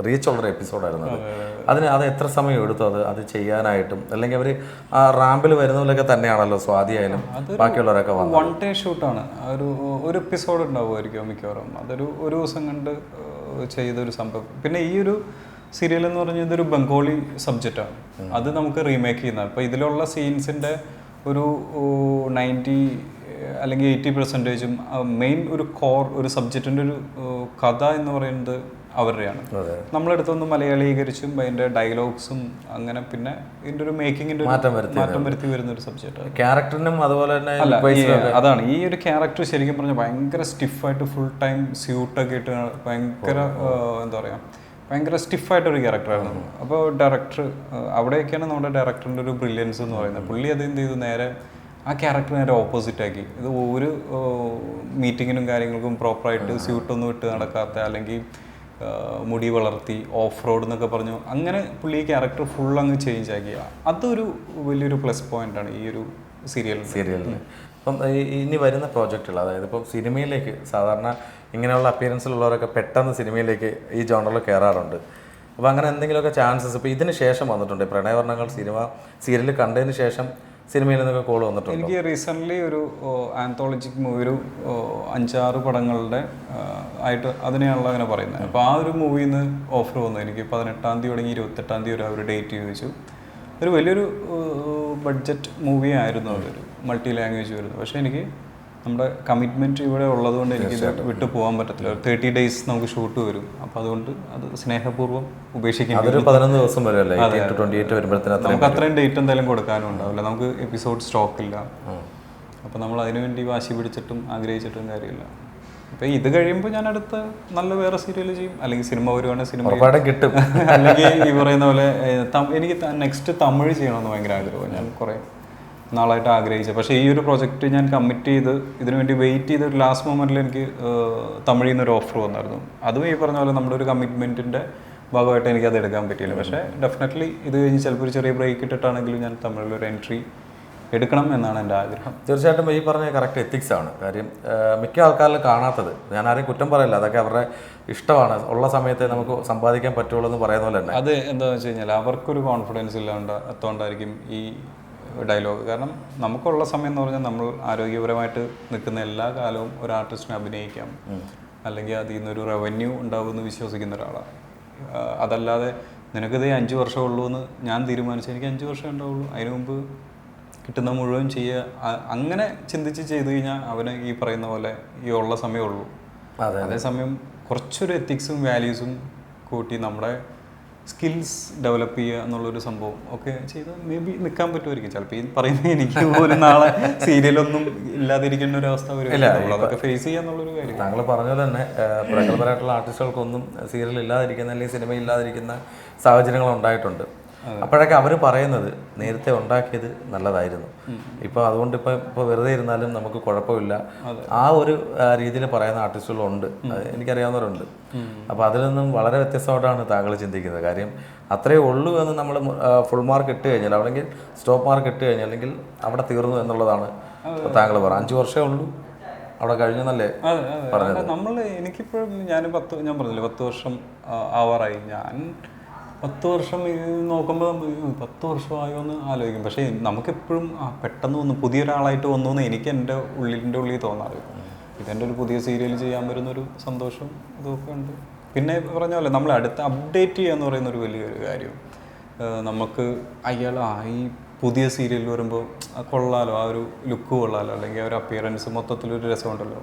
റീച്ചുള്ളൊരു എപ്പിസോഡായിരുന്നു അത്. അതിന് അത് എത്ര സമയം എടുത്തു അത്? അത് ചെയ്യാനായിട്ടും അല്ലെങ്കിൽ അവർ ആ റാമ്പിൽ വരുന്നവരൊക്കെ തന്നെയാണല്ലോ സ്വാധിയായാലും ബാക്കിയുള്ളവരൊക്കെ വന്നത്.
വൺ ഡേ ഷൂട്ടാണ് ഒരു ഒരു എപ്പിസോഡ് ഉണ്ടാവുമായിരിക്കും മിക്കവാറും. അതൊരു ഒരു ദിവസം കണ്ട് ചെയ്തൊരു സംഭവം. പിന്നെ ഈ ഒരു സീരിയൽ എന്ന് പറഞ്ഞാൽ ഇതൊരു ബംഗാളി സബ്ജക്റ്റാണ് അത് നമുക്ക് റീമേക്ക് ചെയ്യുന്നതാണ്. അപ്പോൾ ഇതിലുള്ള സീൻസിന്റെ ഒരു നയന്റി അല്ലെങ്കിൽ എയ്റ്റി പെർസെന്റേജും മെയിൻ ഒരു കോർ ഒരു സബ്ജക്റ്റിന്റെ ഒരു കഥ എന്ന് പറയുന്നത് അവരുടെയാണ്. നമ്മളെടുത്തൊന്ന് മലയാളീകരിച്ചും അതിന്റെ ഡയലോഗ്സും അങ്ങനെ പിന്നെ ഇതിന്റെ ഒരു മേക്കിങ്ങിന്റെ
മാറ്റം വരുത്തി
വരുന്ന ഒരു സബ്ജക്ട്
ക്യാരക്ടറിനും അതുപോലെ തന്നെ
അല്ല അതാണ്. ഈ ഒരു ക്യാരക്ടർ ശരിക്കും പറഞ്ഞാൽ ഭയങ്കര സ്റ്റിഫായിട്ട് ഫുൾ ടൈം സ്യൂട്ടൊക്കെ ഇട്ട് ഭയങ്കര എന്താ പറയാ ഭയങ്കര സ്റ്റിഫായിട്ടൊരു ക്യാരക്ടറായിരുന്നു അപ്പോൾ ഡയറക്ടർ അവിടെയൊക്കെയാണ് നമ്മുടെ ഡയറക്ടറിന്റെ ഒരു ബ്രില്യൻസ് എന്ന് പറയുന്നത്. പുള്ളി അത് എന്ത് ചെയ്തു? നേരെ ആ ക്യാരക്ടർ നേരെ ഓപ്പോസിറ്റ് ആക്കി. ഇത് ഒരു മീറ്റിങ്ങിനും കാര്യങ്ങൾക്കും പ്രോപ്പറായിട്ട് സ്യൂട്ടൊന്നും ഇട്ട് നടക്കാത്ത അല്ലെങ്കിൽ മുടി വളർത്തി ഓഫ് റോഡ് എന്നൊക്കെ പറഞ്ഞു. അങ്ങനെ പുള്ളി ഈ ക്യാരക്ടർ ഫുൾ അങ്ങ് ചേഞ്ച് ആക്കി. അതൊരു വലിയൊരു പ്ലസ് പോയിന്റ് ആണ് ഈ ഒരു സീരിയൽ
സീരിയലിൽ അപ്പം ഇനി വരുന്ന പ്രോജക്റ്റുകൾ അതായത് ഇപ്പം സിനിമയിലേക്ക് സാധാരണ ഇങ്ങനെയുള്ള അപ്പിയറൻസിലുള്ളവരൊക്കെ പെട്ടെന്ന് സിനിമയിലേക്ക് ഈ ജോണറിൽ കയറാറുണ്ട് അപ്പോൾ അങ്ങനെ എന്തെങ്കിലുമൊക്കെ ചാൻസസ് ഇപ്പോൾ ഇതിന് ശേഷം വന്നിട്ടുണ്ട്. പ്രണയവർണങ്ങൾ സിനിമ സീരിയൽ കണ്ടതിന് ശേഷം സിനിമയിൽ നിന്നൊക്കെ കോൾ വന്നിട്ടുണ്ട്?
എനിക്ക് റീസെന്റ്ലി ഒരു ആന്തോളജിക് മൂവി ഒരു അഞ്ചാറ് പടങ്ങളുടെ ആയിട്ട് അതിനെയാണല്ലോ അങ്ങനെ പറയുന്നത്. അപ്പോൾ ആ ഒരു മൂവിയിൽ നിന്ന് ഓഫർ വന്നു. എനിക്ക് പതിനെട്ടാം തീയതി തുടങ്ങി ഇരുപത്തെട്ടാം തീയതി വരെ അവർ ഡേറ്റ് ചോദിച്ചു. ഒരു വലിയൊരു ബഡ്ജറ്റ് മൂവി ആയിരുന്നു അതൊരു മൾട്ടി ലാംഗ്വേജ് വരുന്നത്. പക്ഷേ എനിക്ക് നമ്മുടെ കമ്മിറ്റ്മെന്റ് ഇവിടെ ഉള്ളതുകൊണ്ട് എനിക്ക് വിട്ടു പോകാൻ പറ്റത്തില്ല. തേർട്ടി ഡേയ്സ് നമുക്ക് ഷൂട്ട് വരും. അപ്പോൾ അതുകൊണ്ട് അത് സ്നേഹപൂർവം ഉപേക്ഷിക്കും
അതൊരു പതിനൊന്ന് ദിവസം വരെ എയ്റ്റീൻ ടു ട്വന്റി എയ്റ്റ് വരുമ്പോഴത്തേന്
നമുക്ക് അത്രയും ഡേറ്റ് എന്തായാലും കൊടുക്കാനും ഉണ്ടാവില്ല. നമുക്ക് എപ്പിസോഡ് സ്റ്റോക്ക് ഇല്ല. അപ്പോൾ നമ്മൾ അതിനുവേണ്ടി വാശി പിടിച്ചിട്ടും ആഗ്രഹിച്ചിട്ടും കാര്യമില്ല. അപ്പോൾ ഇത് കഴിയുമ്പോൾ ഞാൻ അടുത്ത നല്ല വേറെ സീരിയൽ ചെയ്യും. അല്ലെങ്കിൽ സിനിമ വരുവാണെങ്കിൽ സിനിമ
കിട്ടും.
അല്ലെങ്കിൽ ഈ പറയുന്ന പോലെ എനിക്ക് നെക്സ്റ്റ് തമിഴ് ചെയ്യണമെന്ന് ഭയങ്കര ആഗ്രഹമാണ്. ഞാൻ കുറേ നാളായിട്ട് ആഗ്രഹിച്ചത്. പക്ഷേ ഈ ഒരു പ്രൊജക്റ്റ് ഞാൻ കമ്മിറ്റ് ചെയ്ത് ഇതിനു വേണ്ടി വെയിറ്റ് ചെയ്ത് ഒരു ലാസ്റ്റ് മൊമെന്റിൽ എനിക്ക് തമിഴിൽ നിന്നൊരു ഓഫർ വന്നായിരുന്നു. അതും ഈ പറഞ്ഞ പോലെ നമ്മുടെ ഒരു കമ്മിറ്റ്മെന്റിന്റെ ഭാഗമായിട്ട് എനിക്ക് അത് എടുക്കാൻ പറ്റിയില്ല. പക്ഷേ ഡെഫിനറ്റ്ലി ഇത് കഴിഞ്ഞ് ചിലപ്പോൾ ഒരു ചെറിയ ബ്രേക്ക് ഇട്ടിട്ടാണെങ്കിലും ഞാൻ തമിഴിൽ ഒരു എൻട്രി എടുക്കണം എന്നാണ് എന്റെ ആഗ്രഹം.
തീർച്ചയായിട്ടും ഈ പറഞ്ഞ കറക്റ്റ് എത്തിക്സ് ആണ്. കാര്യം മിക്ക ആൾക്കാരിലും കാണാത്തത്. ഞാൻ ആരെയും കുറ്റം പറയില്ല. അതൊക്കെ അവരുടെ ഇഷ്ടമാണ്. ഉള്ള സമയത്തെ നമുക്ക് സമ്പാദിക്കാൻ പറ്റുള്ളൂ എന്ന് പറയുന്ന പോലെ തന്നെ.
അത് എന്താണെന്ന് വെച്ച് കഴിഞ്ഞാൽ അവർക്കൊരു കോൺഫിഡൻസ് ഇല്ലാണ്ട് എത്തോണ്ടായിരിക്കും ഈ ഡയലോഗ് കാരണം നമുക്കുള്ള സമയം എന്ന് പറഞ്ഞാൽ നമ്മൾ ആരോഗ്യപരമായിട്ട് നിൽക്കുന്ന എല്ലാ കാലവും ഒരു ആർട്ടിസ്റ്റിനെ അഭിനയിക്കാം. അല്ലെങ്കിൽ അതിൽ നിന്നൊരു റവന്യൂ ഉണ്ടാവുമെന്ന് വിശ്വസിക്കുന്ന ഒരാളാണ്. അതല്ലാതെ നിനക്കിത് അഞ്ച് വർഷം ഉള്ളൂ എന്ന് ഞാൻ തീരുമാനിച്ചു. എനിക്ക് അഞ്ച് വർഷം ഉണ്ടാവുള്ളൂ. അതിനു മുമ്പ് കിട്ടുന്ന മുഴുവൻ ചെയ്യുക. അങ്ങനെ ചിന്തിച്ച് ചെയ്തു കഴിഞ്ഞാൽ അവന് ഈ പറയുന്ന പോലെ ഈ ഉള്ള സമയമുള്ളൂ
അതെ
അതേസമയം കുറച്ചൊരു എത്തിക്സും വാല്യൂസും കൂട്ടി നമ്മുടെ സ്കിൽസ് ഡെവലപ്പ് ചെയ്യുക എന്നുള്ളൊരു സംഭവം ഒക്കെ ചെയ്ത് മേ ബി നിൽക്കാൻ പറ്റുമായിരിക്കും. ചിലപ്പോൾ ഈ പറയുന്ന എനിക്ക് പോലും നാളെ സീരിയലൊന്നും ഇല്ലാതിരിക്കേണ്ട ഒരു അവസ്ഥ വരും. അതൊക്കെ ഫേസ് ചെയ്യുക എന്നുള്ളൊരു കാര്യം.
താങ്കൾ പറഞ്ഞ തന്നെ പ്രഗത്ഭരായിട്ടുള്ള ആർട്ടിസ്റ്റുകൾക്കൊന്നും സീരിയൽ ഇല്ലാതിരിക്കുന്ന അല്ലെങ്കിൽ സിനിമ ഇല്ലാതിരിക്കുന്ന സാഹചര്യങ്ങൾ ഉണ്ടായിട്ടുണ്ട്. അപ്പോഴൊക്കെ അവർ പറയുന്നത് നേരത്തെ ഉണ്ടാക്കിയത് നല്ലതായിരുന്നു. ഇപ്പോൾ അതുകൊണ്ട് ഇപ്പം ഇപ്പോൾ വെറുതെ ഇരുന്നാലും നമുക്ക് കുഴപ്പമില്ല. ആ ഒരു രീതിയിൽ പറയുന്ന ആർട്ടിസ്റ്റുകളുണ്ട്. എനിക്കറിയാവുന്നവരുണ്ട്. അപ്പോൾ അതിൽ നിന്നും വളരെ വ്യത്യസ്തമായിട്ടാണ് താങ്കൾ ചിന്തിക്കുന്നത്. കാര്യം അത്രേ ഉള്ളൂ എന്ന് നമ്മൾ ഫുൾ മാർക്ക് ഇട്ട് കഴിഞ്ഞാൽ അല്ലെങ്കിൽ സ്റ്റോപ്പ് മാർക്ക് ഇട്ട് കഴിഞ്ഞാൽ അല്ലെങ്കിൽ അവിടെ തീർന്നു എന്നുള്ളതാണ് താങ്കൾ പറ അഞ്ച് വർഷമേ ഉള്ളൂ. അവിടെ കഴിഞ്ഞെന്നല്ലേ
നമ്മൾ എനിക്കിപ്പോഴും ഞാൻ പത്ത് ഞാൻ പറഞ്ഞില്ലേ പത്ത് വർഷം ആവാറായി. ഞാൻ പത്ത് വർഷം ഇത് നോക്കുമ്പോൾ പത്ത് വർഷമായോ എന്ന് ആലോചിക്കും. പക്ഷേ നമുക്കെപ്പോഴും പെട്ടെന്ന് വന്നു പുതിയൊരാളായിട്ട് വന്നു എന്ന് എനിക്ക് എന്റെ ഉള്ളിന്റെ ഉള്ളിൽ തോന്നാറ്. ഇതെന്റെ ഒരു പുതിയ സീരിയൽ ചെയ്യാൻ വരുന്നൊരു സന്തോഷം ഇതൊക്കെ ഉണ്ട്. പിന്നെ പറഞ്ഞ പോലെ നമ്മൾ അടുത്ത് അപ്ഡേറ്റ് ചെയ്യുക എന്ന് പറയുന്ന ഒരു വലിയൊരു കാര്യം. നമുക്ക് അയാൾ ആ ഈ പുതിയ സീരിയൽ വരുമ്പോൾ കൊള്ളാലോ ആ ഒരു ലുക്ക് കൊള്ളാലോ അല്ലെങ്കിൽ ആ ഒരു അപ്പിയറൻസ് മൊത്തത്തിലൊരു രസമുണ്ടല്ലോ.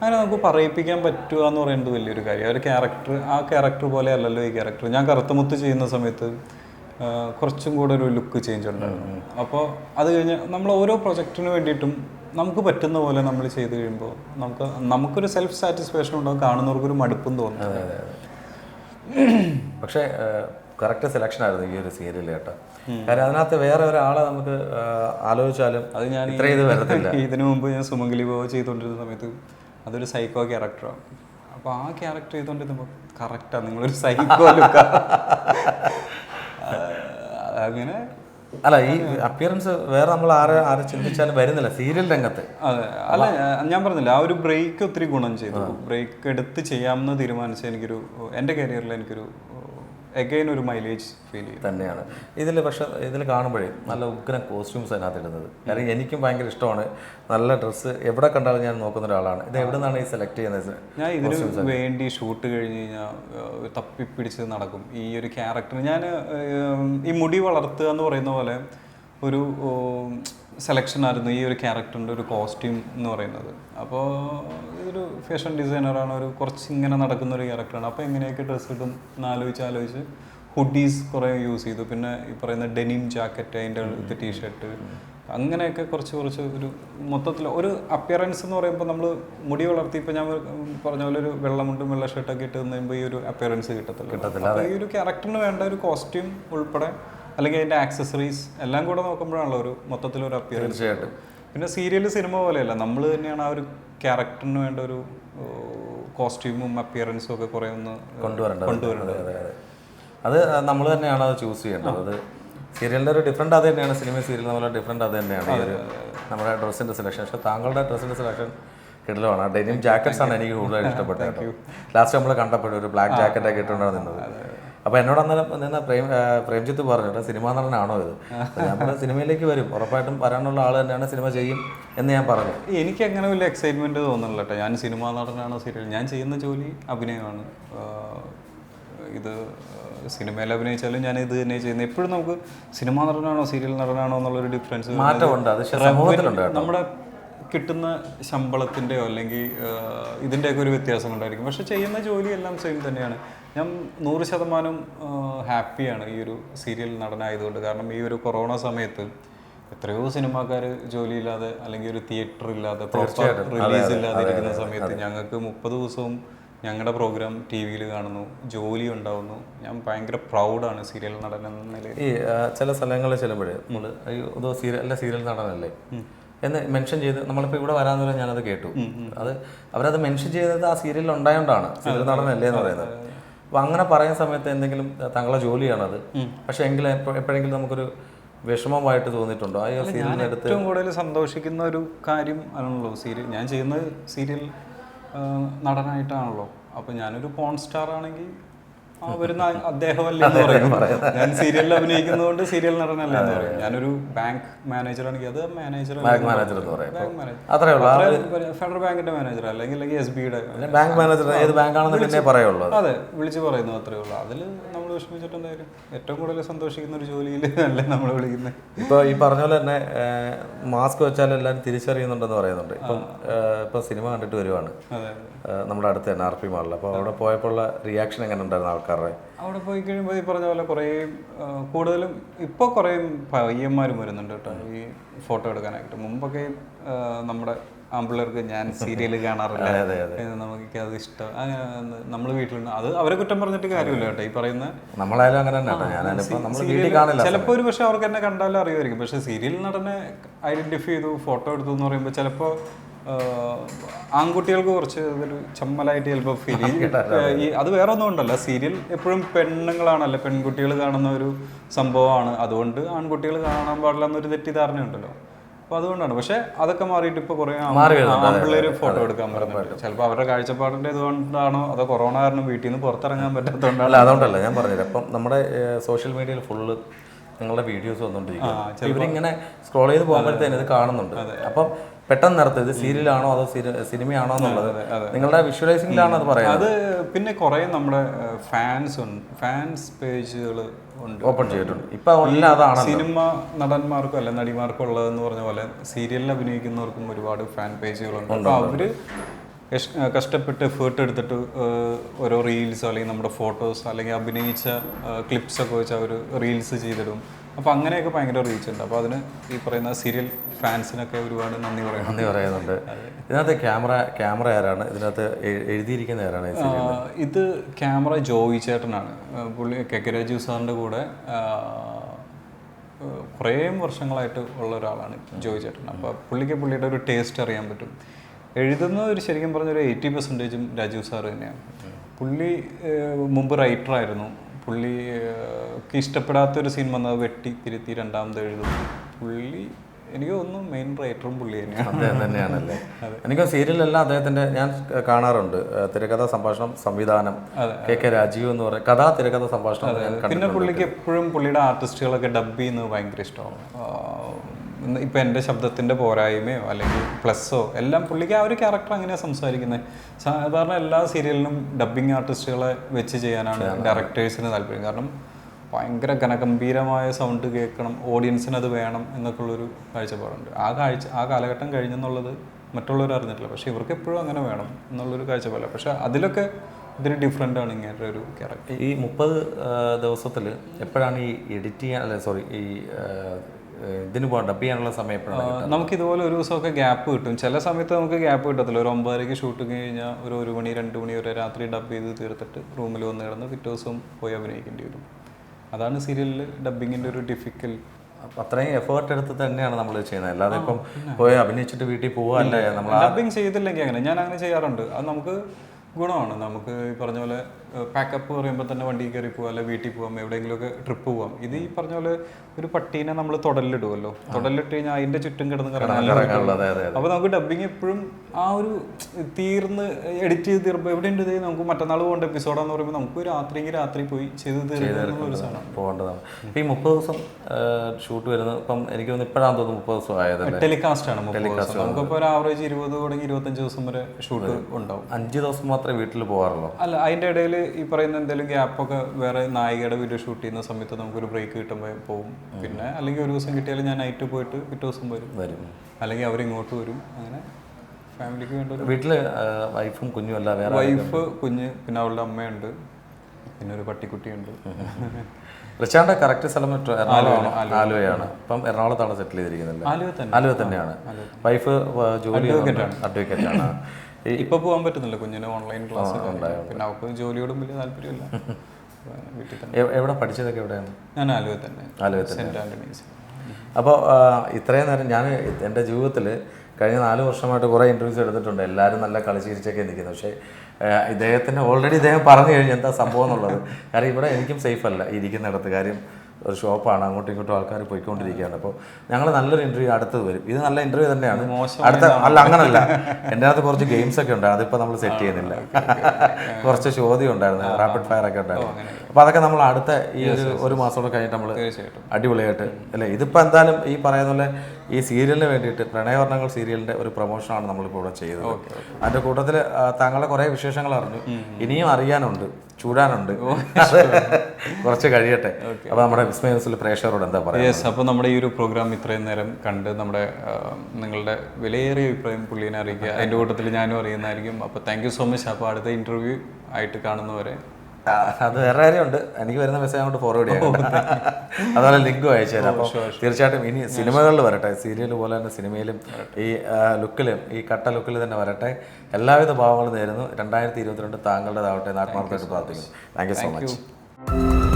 അങ്ങനെ നമുക്ക് പറയിപ്പിക്കാൻ പറ്റുക എന്ന് പറയുന്നത് വലിയൊരു കാര്യം ഒരു ക്യാരക്ടർ ആ ക്യാരക്ടർ പോലെ അല്ലല്ലോ ഈ ക്യാരക്ടർ ഞാൻ കറുത്തമുത്ത് ചെയ്യുന്ന സമയത്ത് കുറച്ചും കൂടെ ഒരു ലുക്ക് ചേഞ്ച് ഉണ്ടായിരുന്നു. അപ്പോൾ അത് കഴിഞ്ഞ് നമ്മൾ ഓരോ പ്രൊജക്റ്റിന് വേണ്ടിയിട്ടും നമുക്ക് പറ്റുന്ന പോലെ നമ്മൾ ചെയ്ത് കഴിയുമ്പോൾ നമുക്ക് നമുക്കൊരു സെൽഫ് സാറ്റിസ്ഫാക്ഷൻ ഉണ്ടാകും കാണുന്നവർക്കൊരു മടുപ്പും തോന്നും.
പക്ഷേ കറക്റ്റ് സെലക്ഷൻ ആയിരുന്നു ഈ ഒരു സീരിയൽ കേട്ടോ. കാര്യം അതിനകത്ത് വേറെ ഒരാളെ നമുക്ക് ആലോചിച്ചാലും
അത് ഞാൻ
ഇത്ര ഇത് വരത്തില്ല.
ഇതിനു മുമ്പ് ഞാൻ സുമംഗലി ബോ ചെയ്തുകൊണ്ടിരുന്ന സമയത്ത് അതൊരു സൈക്കോ ക്യാരക്ടറാണ് അപ്പോൾ ആ ക്യാരക്ടർ ചെയ്തുകൊണ്ടിരുന്നപ്പോൾ കറക്റ്റാണ് നിങ്ങളൊരു സൈക്കോ ലുക്ക അങ്ങനെ.
അല്ല ഈ അപ്പിയറൻസ് വേറെ നമ്മൾ ആരെ ആരെ ചിന്തിച്ചാലും വരുന്നില്ല സീരിയൽ രംഗത്ത്.
അതെ അല്ല ഞാൻ- ഞാൻ പറഞ്ഞില്ല ആ ഒരു ബ്രേക്ക് ഒത്തിരി ഗുണം ചെയ്തു. ബ്രേക്ക് എടുത്ത് ചെയ്യാമെന്ന് തീരുമാനിച്ച എനിക്കൊരു എന്റെ കരിയറിൽ എനിക്കൊരു എഗൈൻ ഒരു മൈലേജ് ഫീൽ ചെയ്യും
തന്നെയാണ്. ഇതിൽ പക്ഷെ ഇതിൽ കാണുമ്പോഴേ നല്ല ഉഗ്രം കോസ്റ്റ്യൂംസ് അതിനകത്ത് ഇടുന്നത് കാരണം എനിക്കും ഭയങ്കര ഇഷ്ടമാണ്. നല്ല ഡ്രസ്സ് എവിടെ കണ്ടാലും ഞാൻ നോക്കുന്ന ഒരാളാണ്. ഇത് എവിടെ നിന്നാണ് ഈ സെലക്ട് ചെയ്യുന്നത്?
ഞാൻ ഇതിന് വേണ്ടി ഷൂട്ട് കഴിഞ്ഞ് കഴിഞ്ഞാൽ തപ്പിപ്പിടിച്ച് നടക്കും. ഈ ഒരു ക്യാരക്ടർ ഞാൻ ഈ മുടി വളർത്തുക എന്ന് പറയുന്ന പോലെ ഒരു സെലക്ഷൻ ആയിരുന്നു ഈ ഒരു ക്യാരക്ടറിന്റെ ഒരു കോസ്റ്റ്യൂം എന്ന് പറയുന്നത്. അപ്പോൾ ഇതൊരു ഫാഷൻ ഡിസൈനറാണ് ഒരു കുറച്ച് ഇങ്ങനെ നടക്കുന്ന ഒരു ക്യാരക്ടറാണ് അപ്പോൾ എങ്ങനെയൊക്കെ ഡ്രസ്സ് ഇടും എന്ന് ആലോചിച്ച് ആലോചിച്ച് ഹുഡീസ് കുറേ യൂസ് ചെയ്തു. പിന്നെ ഈ പറയുന്ന ഡെനിം ജാക്കറ്റ് അതിന്റെ അടുത്ത് ടീഷർട്ട് അങ്ങനെയൊക്കെ കുറച്ച് കുറച്ച് ഒരു മൊത്തത്തിൽ ഒരു അപ്പിയറൻസ് എന്ന് പറയുമ്പോൾ നമ്മൾ മുടി വളർത്തി ഇപ്പോൾ ഞാൻ പറഞ്ഞ പോലെ ഒരു വെള്ളമുണ്ടും വെള്ള ഷർട്ടൊക്കെ ഇട്ട് കഴിയുമ്പോൾ ഈ ഒരു അപ്പിയറൻസ് കിട്ടത്തില്ല. ഈ ഒരു ക്യാരക്ടറിന് വേണ്ട ഒരു കോസ്റ്റ്യൂം ഉൾപ്പെടെ അല്ലെങ്കിൽ അതിന്റെ ആക്സസറീസ് എല്ലാം കൂടെ നോക്കുമ്പോഴാണല്ലോ ഒരു മൊത്തത്തിലൊരു അപ്പിയറൻസ്
തീർച്ചയായിട്ടും.
പിന്നെ സീരിയൽ സിനിമ പോലെയല്ല നമ്മൾ തന്നെയാണ് ആ ഒരു ക്യാരക്ടറിന് വേണ്ട ഒരു കോസ്റ്റ്യൂമും അപ്പിയറൻസും ഒക്കെ കുറേ ഒന്ന്
കൊണ്ടുവരേണ്ടത്.
കൊണ്ടുവരേണ്ടത്.
അതെ നമ്മൾ തന്നെയാണ് അത് ചൂസ് ചെയ്യേണ്ടത്. അത് സീരിയലിന്റെ ഒരു ഡിഫറെന്റ് അത് തന്നെയാണ് സിനിമ സീരിയൽ നമ്മളെ ഡിഫറെന്റ് അത് തന്നെയാണ്. ഈ ഒരു നമ്മുടെ ഡ്രസ്സിന്റെ സെലക്ഷൻ പക്ഷേ താങ്കളുടെ ഡ്രസ്സിന്റെ സെലക്ഷൻ കിടലുമാണ്. ഡെനിം ജാക്കറ്റ്സ് ആണ് എനിക്ക് കൂടുതലായിട്ട് ഇഷ്ടപ്പെട്ടത് ലാസ്റ്റ് നമ്മൾ കണ്ടപ്പോഴും ഒരു ബ്ലാക്ക് ജാക്കറ്റ് ഒക്കെ ഇട്ടുകൊണ്ടാണ് നിന്നത് അപ്പോൾ എന്നോട് അന്നേരം നിന്ന് പ്രേം പ്രേംജിത്ത് പറഞ്ഞു സിനിമ നടനാണോ ഇത്? ഞാൻ പറഞ്ഞു സിനിമയിലേക്ക് വരും. ഉറപ്പായിട്ടും വരാനുള്ള ആൾ തന്നെയാണ് സിനിമ ചെയ്യും എന്ന് ഞാൻ പറഞ്ഞു.
എനിക്ക് അങ്ങനെ വലിയ എക്സൈറ്റ്മെന്റ് തോന്നുന്നില്ല കേട്ടോ ഞാൻ സിനിമാ നടനാണോ സീരിയൽ ഞാൻ ചെയ്യുന്ന ജോലി അഭിനയമാണ്. ഇത് സിനിമയിൽ അഭിനയിച്ചാലും ഞാൻ ഇത് തന്നെ ചെയ്യുന്നത്. എപ്പോഴും നമുക്ക് സിനിമാ നടനാണോ സീരിയൽ നടനാണോ എന്നുള്ളൊരു ഡിഫറൻസ്
മാറ്റമുണ്ട് അത്
നമ്മുടെ കിട്ടുന്ന ശമ്പളത്തിന്റെയോ അല്ലെങ്കിൽ ഇതിന്റെയൊക്കെ ഒരു വ്യത്യാസം ഉണ്ടായിരിക്കും. പക്ഷെ ചെയ്യുന്ന ജോലിയെല്ലാം സെയിം തന്നെയാണ്. ഞാൻ നൂറ് ശതമാനം ഹാപ്പിയാണ് ഈ ഒരു സീരിയൽ നടനായതുകൊണ്ട്. കാരണം ഈ ഒരു കൊറോണ സമയത്ത് എത്രയോ സിനിമാക്കാർ ജോലിയില്ലാതെ അല്ലെങ്കിൽ ഒരു തിയേറ്റർ ഇല്ലാതെ പ്രോപ്പർ റിലീസ് ഇല്ലാതെ ഇരിക്കുന്ന സമയത്ത് ഞങ്ങൾക്ക് മുപ്പത് ദിവസവും ഞങ്ങളുടെ പ്രോഗ്രാം ടി വിയിൽ കാണുന്നു ജോലി ഉണ്ടാവുന്നു. ഞാൻ ഭയങ്കര പ്രൗഡാണ് സീരിയൽ നടൻ എന്ന നിലയിൽ.
ഈ ആ, ചില സ്ഥലങ്ങളിൽ ചെല്ലുമ്പോൾ നമ്മൾ അതോ സീരിയൽ അല്ല സീരിയൽ നടനല്ലേ? എന്ന് മെൻഷൻ ചെയ്ത് നമ്മളിപ്പോൾ ഇവിടെ വരാൻ ഞാനത് കേട്ടു. അത് അവരത് മെൻഷൻ ചെയ്തത് ആ സീരിയലിൽ ഉണ്ടായോണ്ടാണ്. സീരിയൽ നടനല്ലേ എന്ന് പറയുന്നത്. അപ്പോൾ അങ്ങനെ പറയുന്ന സമയത്ത് എന്തെങ്കിലും താങ്കളുടെ ജോലിയാണത്. പക്ഷെ എങ്കിലും എപ്പോഴെങ്കിലും നമുക്കൊരു വിഷമമായിട്ട് തോന്നിയിട്ടുണ്ടോ? ആ സീരിയലിന് അടുത്ത്
ഏറ്റവും കൂടുതൽ സന്തോഷിക്കുന്ന ഒരു കാര്യം ആണല്ലോ സീരിയൽ. ഞാൻ ചെയ്യുന്ന സീരിയൽ നടനായിട്ടാണല്ലോ. അപ്പൊ ഞാനൊരു പോൺ സ്റ്റാർ ആണെങ്കിൽ വരുന്ന അദ്ദേഹമല്ലേ എന്ന് പറയും. ഞാൻ സീരിയലിൽ അഭിനയിക്കുന്നതുകൊണ്ട് സീരിയൽ നടനല്ലേ എന്ന് പറയും. ഞാനൊരു ബാങ്ക് മാനേജർ ആണെങ്കിൽ അത് മാനേജർ
ബാങ്ക് മാനേജർ എന്ന് പറയും. അത്രേ ഉള്ളൂ.
ഫെഡറൽ ബാങ്കിന്റെ മാനേജർ അല്ലെങ്കിൽ അല്ലെങ്കിൽ എസ് ബിയുടെ
ബാങ്ക് മാനേജർ ഏത് ബാങ്കാണെന്ന് പിന്നെ പറയുള്ളൂ അതെ.
വിളിച്ച് പറയുന്നു അത്രേ ഉള്ളൂ. അതിൽ നമ്മൾ വിഷമിച്ചിട്ട് എന്തായാലും ഏറ്റവും കൂടുതൽ സന്തോഷിക്കുന്ന ഒരു ജോലിയിൽ അല്ലേ നമ്മൾ വിളിക്കുന്നത്
ഇപ്പോൾ ഈ പറഞ്ഞ പോലെ തന്നെ മാസ്ക് വെച്ചാൽ എല്ലാവരും തിരിച്ചറിയുന്നുണ്ടെന്ന് പറയുന്നുണ്ട്. ഇപ്പം ഇപ്പൊ സിനിമ കണ്ടിട്ട് വരുവാണ്. നമ്മുടെ അടുത്ത് തന്നെ ആർ പി മാളിൽ അപ്പോൾ അവിടെ പോയപ്പോൾ റിയാക്ഷൻ എങ്ങനെ ഉണ്ടായിരുന്നു ആൾക്കാരുടെ
അവിടെ പോയി കഴിയുമ്പോൾ ഈ പറഞ്ഞ പോലെ കുറേ കൂടുതലും ഇപ്പോൾ കുറേ പയ്യന്മാരും വരുന്നുണ്ട് കേട്ടോ. ഈ ഫോട്ടോ എടുക്കാനായിട്ട്. മുമ്പൊക്കെ നമ്മുടെ ആമ്പിള്ളേർക്ക് ഞാൻ സീരിയൽ കാണാറില്ല. നമുക്ക് അത് ഇഷ്ടം. അങ്ങനെ നമ്മൾ വീട്ടിലുണ്ട്. അത് അവരെ കുറ്റം പറഞ്ഞിട്ട് കാര്യമില്ല കേട്ടോ. ഈ പറയുന്ന
നമ്മളായാലും അങ്ങനെ
ചിലപ്പോൾ ഒരു പക്ഷെ അവർക്ക് എന്നെ കണ്ടാലും അറിയുമായിരിക്കും. പക്ഷെ സീരിയൽ നടനെ ഐഡന്റിഫൈ ചെയ്തു ഫോട്ടോ എടുത്തു എന്ന് പറയുമ്പോൾ ചിലപ്പോൾ ആൺകുട്ടികൾക്ക് കുറച്ച് ഒരു ചമ്മലായിട്ട് ചിലപ്പോൾ ഫീൽ ചെയ്യും. ഈ അത് വേറെ ഒന്നും ഉണ്ടല്ല. സീരിയൽ എപ്പോഴും പെണ്ണുങ്ങളാണല്ലോ. പെൺകുട്ടികൾ കാണുന്ന ഒരു സംഭവമാണ്. അതുകൊണ്ട് ആൺകുട്ടികൾ കാണാൻ പാടില്ല എന്നൊരു തെറ്റിദ്ധാരണ ഉണ്ടല്ലോ അപ്പൊ അതുകൊണ്ടാണ്. പക്ഷെ അതൊക്കെ മാറിയിട്ട് ഇപ്പൊ കുറെ ആൺപിള്ളേര് ഫോട്ടോ എടുക്കാൻ പറഞ്ഞു ചിലപ്പോൾ അവരുടെ കാഴ്ചപ്പാടിന്റെ ഇതുകൊണ്ടാണോ അതോ കൊറോണ കാരണം വീട്ടിൽ നിന്ന് പുറത്തിറങ്ങാൻ പറ്റാത്തതുകൊണ്ടാണ്?
അതുകൊണ്ടല്ല. ഞാൻ പറഞ്ഞത് അപ്പം നമ്മുടെ സോഷ്യൽ മീഡിയയിൽ ഫുള്ള് നിങ്ങളുടെ വീഡിയോസ് വന്നുകൊണ്ടിരിക്കും അപ്പോൾ ഇവരിങ്ങനെ സ്ക്രോൾ ചെയ്ത് പോകുമ്പോഴത്തേനും ഇത് കാണുന്നുണ്ട്. അപ്പം പെട്ടെന്ന് നിർത്തും ഇത് സീരിയലാണോ അതോ സിനിമയാണോ എന്നുള്ളത്? നിങ്ങളുടെ വിഷ്വലൈസിംഗിലാണ് അത് പറയുന്നത്.
അത് പിന്നെ കുറെ നമ്മുടെ ഫാൻസ് ഉണ്ട് ഫാൻസ് പേജുകൾ ഉണ്ട്.
ഓപ്പൺ ചെയ്തിട്ടുണ്ട്. ഇപ്പൊ അതാണ്
സിനിമ നടന്മാർക്കും അല്ല നടിമാർക്കും ഉള്ളതെന്ന് പറഞ്ഞ പോലെ സീരിയലിൽ അഭിനയിക്കുന്നവർക്കും ഒരുപാട് ഫാൻ പേജുകളുണ്ട് അപ്പോൾ അവർ കഷ്ടപ്പെട്ട് എഫേർട്ട് എടുത്തിട്ട് ഓരോ റീൽസ് അല്ലെങ്കിൽ നമ്മുടെ ഫോട്ടോസ് അല്ലെങ്കിൽ അഭിനയിച്ച ക്ലിപ്സ് ഒക്കെ വെച്ച് അവർ റീൽസ് ചെയ്തിടും. അപ്പോൾ അങ്ങനെയൊക്കെ ഭയങ്കര റീച്ച് ഉണ്ട്. അപ്പോൾ അതിന് ഈ പറയുന്ന സീരിയൽ ഫാൻസിനൊക്കെ ഒരുപാട് നന്ദി പറയണം
നന്ദി പറയുന്നുണ്ട്. ഇതിനകത്ത് ക്യാമറ ക്യാമറ ആരാണ്? ഇതിനകത്ത് എഴുതിയിരിക്കുന്ന ആരാണ്
ഇത് ക്യാമറ ജോയി ചേട്ടനാണ്. പുള്ളി കെക്കരാജു സാറിന്റെ കൂടെ കുറേ വർഷങ്ങളായിട്ട് ഉള്ള ഒരാളാണ് ജോയി ചേട്ടൻ. അപ്പോൾ പുള്ളിക്ക് പുള്ളിയുടെ ഒരു ടേസ്റ്റ് അറിയാൻ പറ്റും. എഴുതുന്നത് ഒരു ശരിക്കും പറഞ്ഞ ഒരു എയ്റ്റി പെർസെന്റേജും രാജീവ് സാറ് തന്നെയാണ്. പുള്ളി മുമ്പ് റൈറ്ററായിരുന്നു പുള്ളി ഏഹ്, ഇഷ്ടപ്പെടാത്തൊരു സീൻ വന്നത് വെട്ടി തിരുത്തി രണ്ടാമത് എഴുതും. പുള്ളി എനിക്ക് തോന്നുന്നു മെയിൻ റൈറ്ററും പുള്ളി തന്നെയാണ്.
അദ്ദേഹം തന്നെയാണല്ലേ? എനിക്ക് സീരിയലെല്ലാം അദ്ദേഹത്തിന്റെ ഞാൻ കാണാറുണ്ട്. തിരക്കഥ സംഭാഷണം സംവിധാനം. കെ കെ രാജീവ് എന്ന് പറയുന്ന കഥാ തിരക്കഥ സംഭാഷണം
പിന്നെ പുള്ളിക്ക് എപ്പോഴും പുള്ളിയുടെ ആർട്ടിസ്റ്റുകളൊക്കെ ഡബ് ചെയ്യുന്നത് ഭയങ്കര ഇഷ്ടമാണ്. ഇപ്പൊ എന്റെ ശബ്ദത്തിന്റെ പോരായ്മയോ അല്ലെങ്കിൽ പ്ലസ്സോ എല്ലാം പുള്ളിക്ക് ആ ഒരു ക്യാരക്ടർ അങ്ങനെയാണ് സംസാരിക്കുന്നത് സാധാരണ എല്ലാ സീരിയലിലും ഡബിങ് ആർട്ടിസ്റ്റുകളെ വെച്ച് ചെയ്യാനാണ് ഡയറക്ടേഴ്സിന് താല്പര്യം. കാരണം ഭയങ്കര ഘനഗംഭീരമായ സൗണ്ട് കേൾക്കണം ഓഡിയൻസിന് അത് വേണം എന്നൊക്കെയുള്ളൊരു കാഴ്ചപ്പാടുണ്ട്. ആ കാഴ്ച ആ കാലഘട്ടം കഴിഞ്ഞെന്നുള്ളത് മറ്റുള്ളവർ അറിഞ്ഞിട്ടില്ല. പക്ഷേ ഇവർക്ക് എപ്പോഴും അങ്ങനെ വേണം എന്നുള്ളൊരു കാഴ്ചപ്പാടില്ല. പക്ഷെ അതിലൊക്കെ ഇതിന് ഡിഫറെന്റ് ആണ് ഇങ്ങനെ ഒരു ക്യാരക്ടർ
ഈ മുപ്പത് ദിവസത്തിൽ എപ്പോഴാണ് ഈ എഡിറ്റ് ചെയ്യാൻ അല്ലെ സോറി ഈ ഇതിന് പോകണ്ട. ഡബ് ചെയ്യാനുള്ള സമയം എപ്പോഴാണ്
നമുക്ക് ഇതുപോലെ ഒരു ദിവസമൊക്കെ ഗ്യാപ്പ് കിട്ടും. ചില സമയത്ത് നമുക്ക് ഗ്യാപ്പ് കിട്ടത്തില്ല. ഒരു ഒമ്പതരയ്ക്ക് ഷൂട്ടിങ് കഴിഞ്ഞാൽ ഒരു ഒരു മണി രണ്ട് മണി വരെ രാത്രി ഡബ് ചെയ്ത് തീർത്തിട്ട് റൂമിൽ വന്ന് കിടന്ന് പിറ്റേ ദിവസം പോയി അഭിനയിക്കേണ്ടി വരും. അതാണ് സീരിയലിൽ ഡബിങ്ങിന്റെ ഒരു ഡിഫിക്കൽട്ട്
അത്രയും എഫേർട്ട് എടുത്ത് തന്നെയാണ് നമ്മൾ ചെയ്യുന്നത്. അല്ലാതെ ഇപ്പം പോയി അഭിനയിച്ചിട്ട് വീട്ടിൽ പോകാനല്ലേ നമ്മൾ
ഡബിങ് ചെയ്തില്ലെങ്കിൽ അങ്ങനെ. ഞാൻ അങ്ങനെ ചെയ്യാറുണ്ട്. അത് നമുക്ക് ഗുണമാണ്. നമുക്ക് ഈ പറഞ്ഞ പോലെ പാക്കപ്പ് പറയുമ്പോൾ തന്നെ വണ്ടി കയറി പോവാം അല്ലെങ്കിൽ വീട്ടിൽ പോവാം എവിടെയെങ്കിലുമൊക്കെ ട്രിപ്പ് പോവാം. ഇത് ഈ പറഞ്ഞ പോലെ ഒരു പട്ടീനെ നമ്മൾ തുടലിടുമല്ലോ തുടലിട്ട് കഴിഞ്ഞാൽ അതിന്റെ ചുറ്റും കിടന്ന് കറങ്ങാൻ
അതെ
അപ്പോൾ നമുക്ക് ഡബിങ് എപ്പോഴും ആ ഒരു തീർന്ന് എഡിറ്റ് ചെയ്ത് തീർപ്പ് എവിടെയുണ്ട് ഇത്? നമുക്ക് മറ്റന്നാൾ പോകേണ്ട എപ്പിസോഡാന്ന് പറയുമ്പോൾ നമുക്ക് രാത്രിയെങ്കിൽ രാത്രി പോയി ചെയ്ത് തീർക്കുന്ന
പോകേണ്ടതാണ്. ഈ മുപ്പത് ദിവസം ഷൂട്ട് വരുന്നത് ഇപ്പം എനിക്ക് തോന്നുന്നു ഇപ്പോഴാണ് തോന്നുന്നു മുപ്പത് ദിവസം ആയതല്ലേ
ടെലികാസ്റ്റ് ആണ് നമുക്കിപ്പോൾ ഒരു ആവറേജ് ഇരുപത് തുടങ്ങി ഇരുപത്തഞ്ച് ദിവസം വരെ ഷൂട്ട് ഉണ്ടാവും
അഞ്ച് ദിവസം മാത്രമേ വീട്ടിൽ പോകാറുള്ളൂ
അല്ല അതിന്റെ ഇടയിൽ ഈ പറയുന്ന എന്തെങ്കിലും ഗ്യാപ്പൊക്കെ വേറെ നായികയുടെ വീഡിയോ ഷൂട്ട് ചെയ്യുന്ന സമയത്ത് നമുക്കൊരു ബ്രേക്ക് കിട്ടുമ്പോൾ പോകും പിന്നെ അല്ലെങ്കിൽ ഒരു ദിവസം കിട്ടിയാൽ ഞാൻ നൈറ്റ് പോയിട്ട് പിറ്റേ ദിവസം വരും.
വരും.
അല്ലെങ്കിൽ അവരിങ്ങോട്ട് വരും. അങ്ങനെ ഫാമിലിക്ക് വേണ്ട
വീട്ടിൽ വൈഫും കുഞ്ഞും അല്ല വേറെ
വൈഫ് കുഞ്ഞ് പിന്നെ അവളുടെ അമ്മയുണ്ട്. പിന്നെ ഒരു പട്ടിക്കുട്ടിയുണ്ട്.
റിച്ചാന്റെ കറക്റ്റ് സ്ഥലം ആലുവയാണ്. ഇപ്പം എറണാകുളത്താണ് സെറ്റിൽ ചെയ്തിരിക്കുന്നത്
ആലുവ തന്നെ.
തന്നെയാണ്. വൈഫ് ജോലി അഡ്വക്കേറ്റ് ആണ്.
ഇപ്പൊ പോകാൻ പറ്റുന്നില്ല കുഞ്ഞിന് ഓൺലൈൻ ക്ലാസ് പിന്നെ അവൾക്ക് ജോലിയോടും വലിയ താല്പര്യമില്ല. വീട്ടിൽ തന്നെ.
എവിടെ പഠിച്ചതൊക്കെ എവിടെയാണ്?
ഞാൻ ആലുവ തന്നെ.
ആലുവ
സെന്റ് ആന്റണീസ്
അപ്പോൾ ഇത്രയും നേരം ഞാൻ എന്റെ ജീവിതത്തിൽ കഴിഞ്ഞ നാല് വർഷമായിട്ട് കുറേ ഇന്റർവ്യൂസ് എടുത്തിട്ടുണ്ട്. എല്ലാവരും നല്ല കളിച്ചിരിച്ചൊക്കെ നിൽക്കുന്നത് പക്ഷേ ഇദ്ദേഹത്തിന് ഓൾറെഡി ഇദ്ദേഹം പറഞ്ഞു കഴിഞ്ഞാൽ എന്താ സംഭവം എന്നുള്ളത്. കാരണം ഇവിടെ എനിക്കും സേഫ് അല്ല ഇരിക്കുന്നിടത്ത്. കാര്യം ഒരു ഷോപ്പാണ് അങ്ങോട്ടും ഇങ്ങോട്ടും ആൾക്കാർ പോയിക്കൊണ്ടിരിക്കുകയാണ്. അപ്പോൾ ഞങ്ങൾ നല്ലൊരു ഇന്റർവ്യൂ അടുത്തത് വരും. ഇത് നല്ല ഇന്റർവ്യൂ തന്നെയാണ്. അടുത്ത അല്ല അങ്ങനല്ല. എന്റെ അകത്ത് കുറച്ച് ഗെയിംസ് ഒക്കെ ഉണ്ട് അതിപ്പോൾ നമ്മൾ സെറ്റ് ചെയ്യുന്നില്ല. കുറച്ച് ചോദ്യം ഉണ്ടായിരുന്നു. റാപ്പിഡ് ഫയർ ഒക്കെ ഉണ്ടായിരുന്നു. അപ്പോൾ അതൊക്കെ നമ്മൾ അടുത്ത ഈ ഒരു ഒരു മാസത്തോടെ കഴിഞ്ഞിട്ട് നമ്മൾ അടിപൊളിയായിട്ട് അല്ലേ? ഇതിപ്പോൾ എന്തായാലും ഈ പറയുന്ന പോലെ ഈ സീരിയലിന് വേണ്ടിയിട്ട് പ്രണയവർണങ്ങൾ സീരിയലിന്റെ ഒരു പ്രൊമോഷനാണ് നമ്മളിപ്പോൾ ഇവിടെ ചെയ്തത്. അതിന്റെ കൂട്ടത്തിൽ താങ്കളുടെ കുറേ വിശേഷങ്ങൾ അറിഞ്ഞു. ഇനിയും അറിയാനുണ്ട് ചൂടാനുണ്ട്. കുറച്ച് കഴിയട്ടെ. അപ്പോൾ നമ്മുടെ വിസ്മയ പ്രേക്ഷകരോട് എന്താ പറയുക
യെസ് അപ്പോൾ നമ്മുടെ ഈ ഒരു പ്രോഗ്രാം ഇത്രയും നേരം കണ്ട് നമ്മുടെ നിങ്ങളുടെ വിലയേറിയ അഭിപ്രായം പുള്ളീനെ അറിയിക്കുക. അതിന്റെ കൂട്ടത്തിൽ ഞാനും അറിയുന്നതായിരിക്കും. അപ്പോൾ താങ്ക് യു സോ മച്ച് അപ്പോൾ അടുത്ത ഇന്റർവ്യൂ ആയിട്ട് കാണുന്നവരെ.
അത് വേറെ കാര്യമുണ്ട്. എനിക്ക് വരുന്ന മെസ്സേജ് അങ്ങോട്ട് ഫോർവേഡ് ചെയ്യാം. അതുപോലെ ലിങ്കും അയച്ചു തരാം. അപ്പോൾ തീർച്ചയായിട്ടും ഇനി സിനിമകളിൽ വരട്ടെ. സീരിയൽ പോലെ തന്നെ സിനിമയിലും ഈ ലുക്കിലും ഈ കട്ട ലുക്കിൽ തന്നെ വരട്ടെ. എല്ലാവിധ ഭാവങ്ങളും നേരുന്നു. രണ്ടായിരത്തി ഇരുപത്തിരണ്ട് താങ്കളുടേതാവട്ടെ നാട്ടുമാർക്കായിട്ട് പ്രാർത്ഥിക്കുന്നു. Thank you so much Música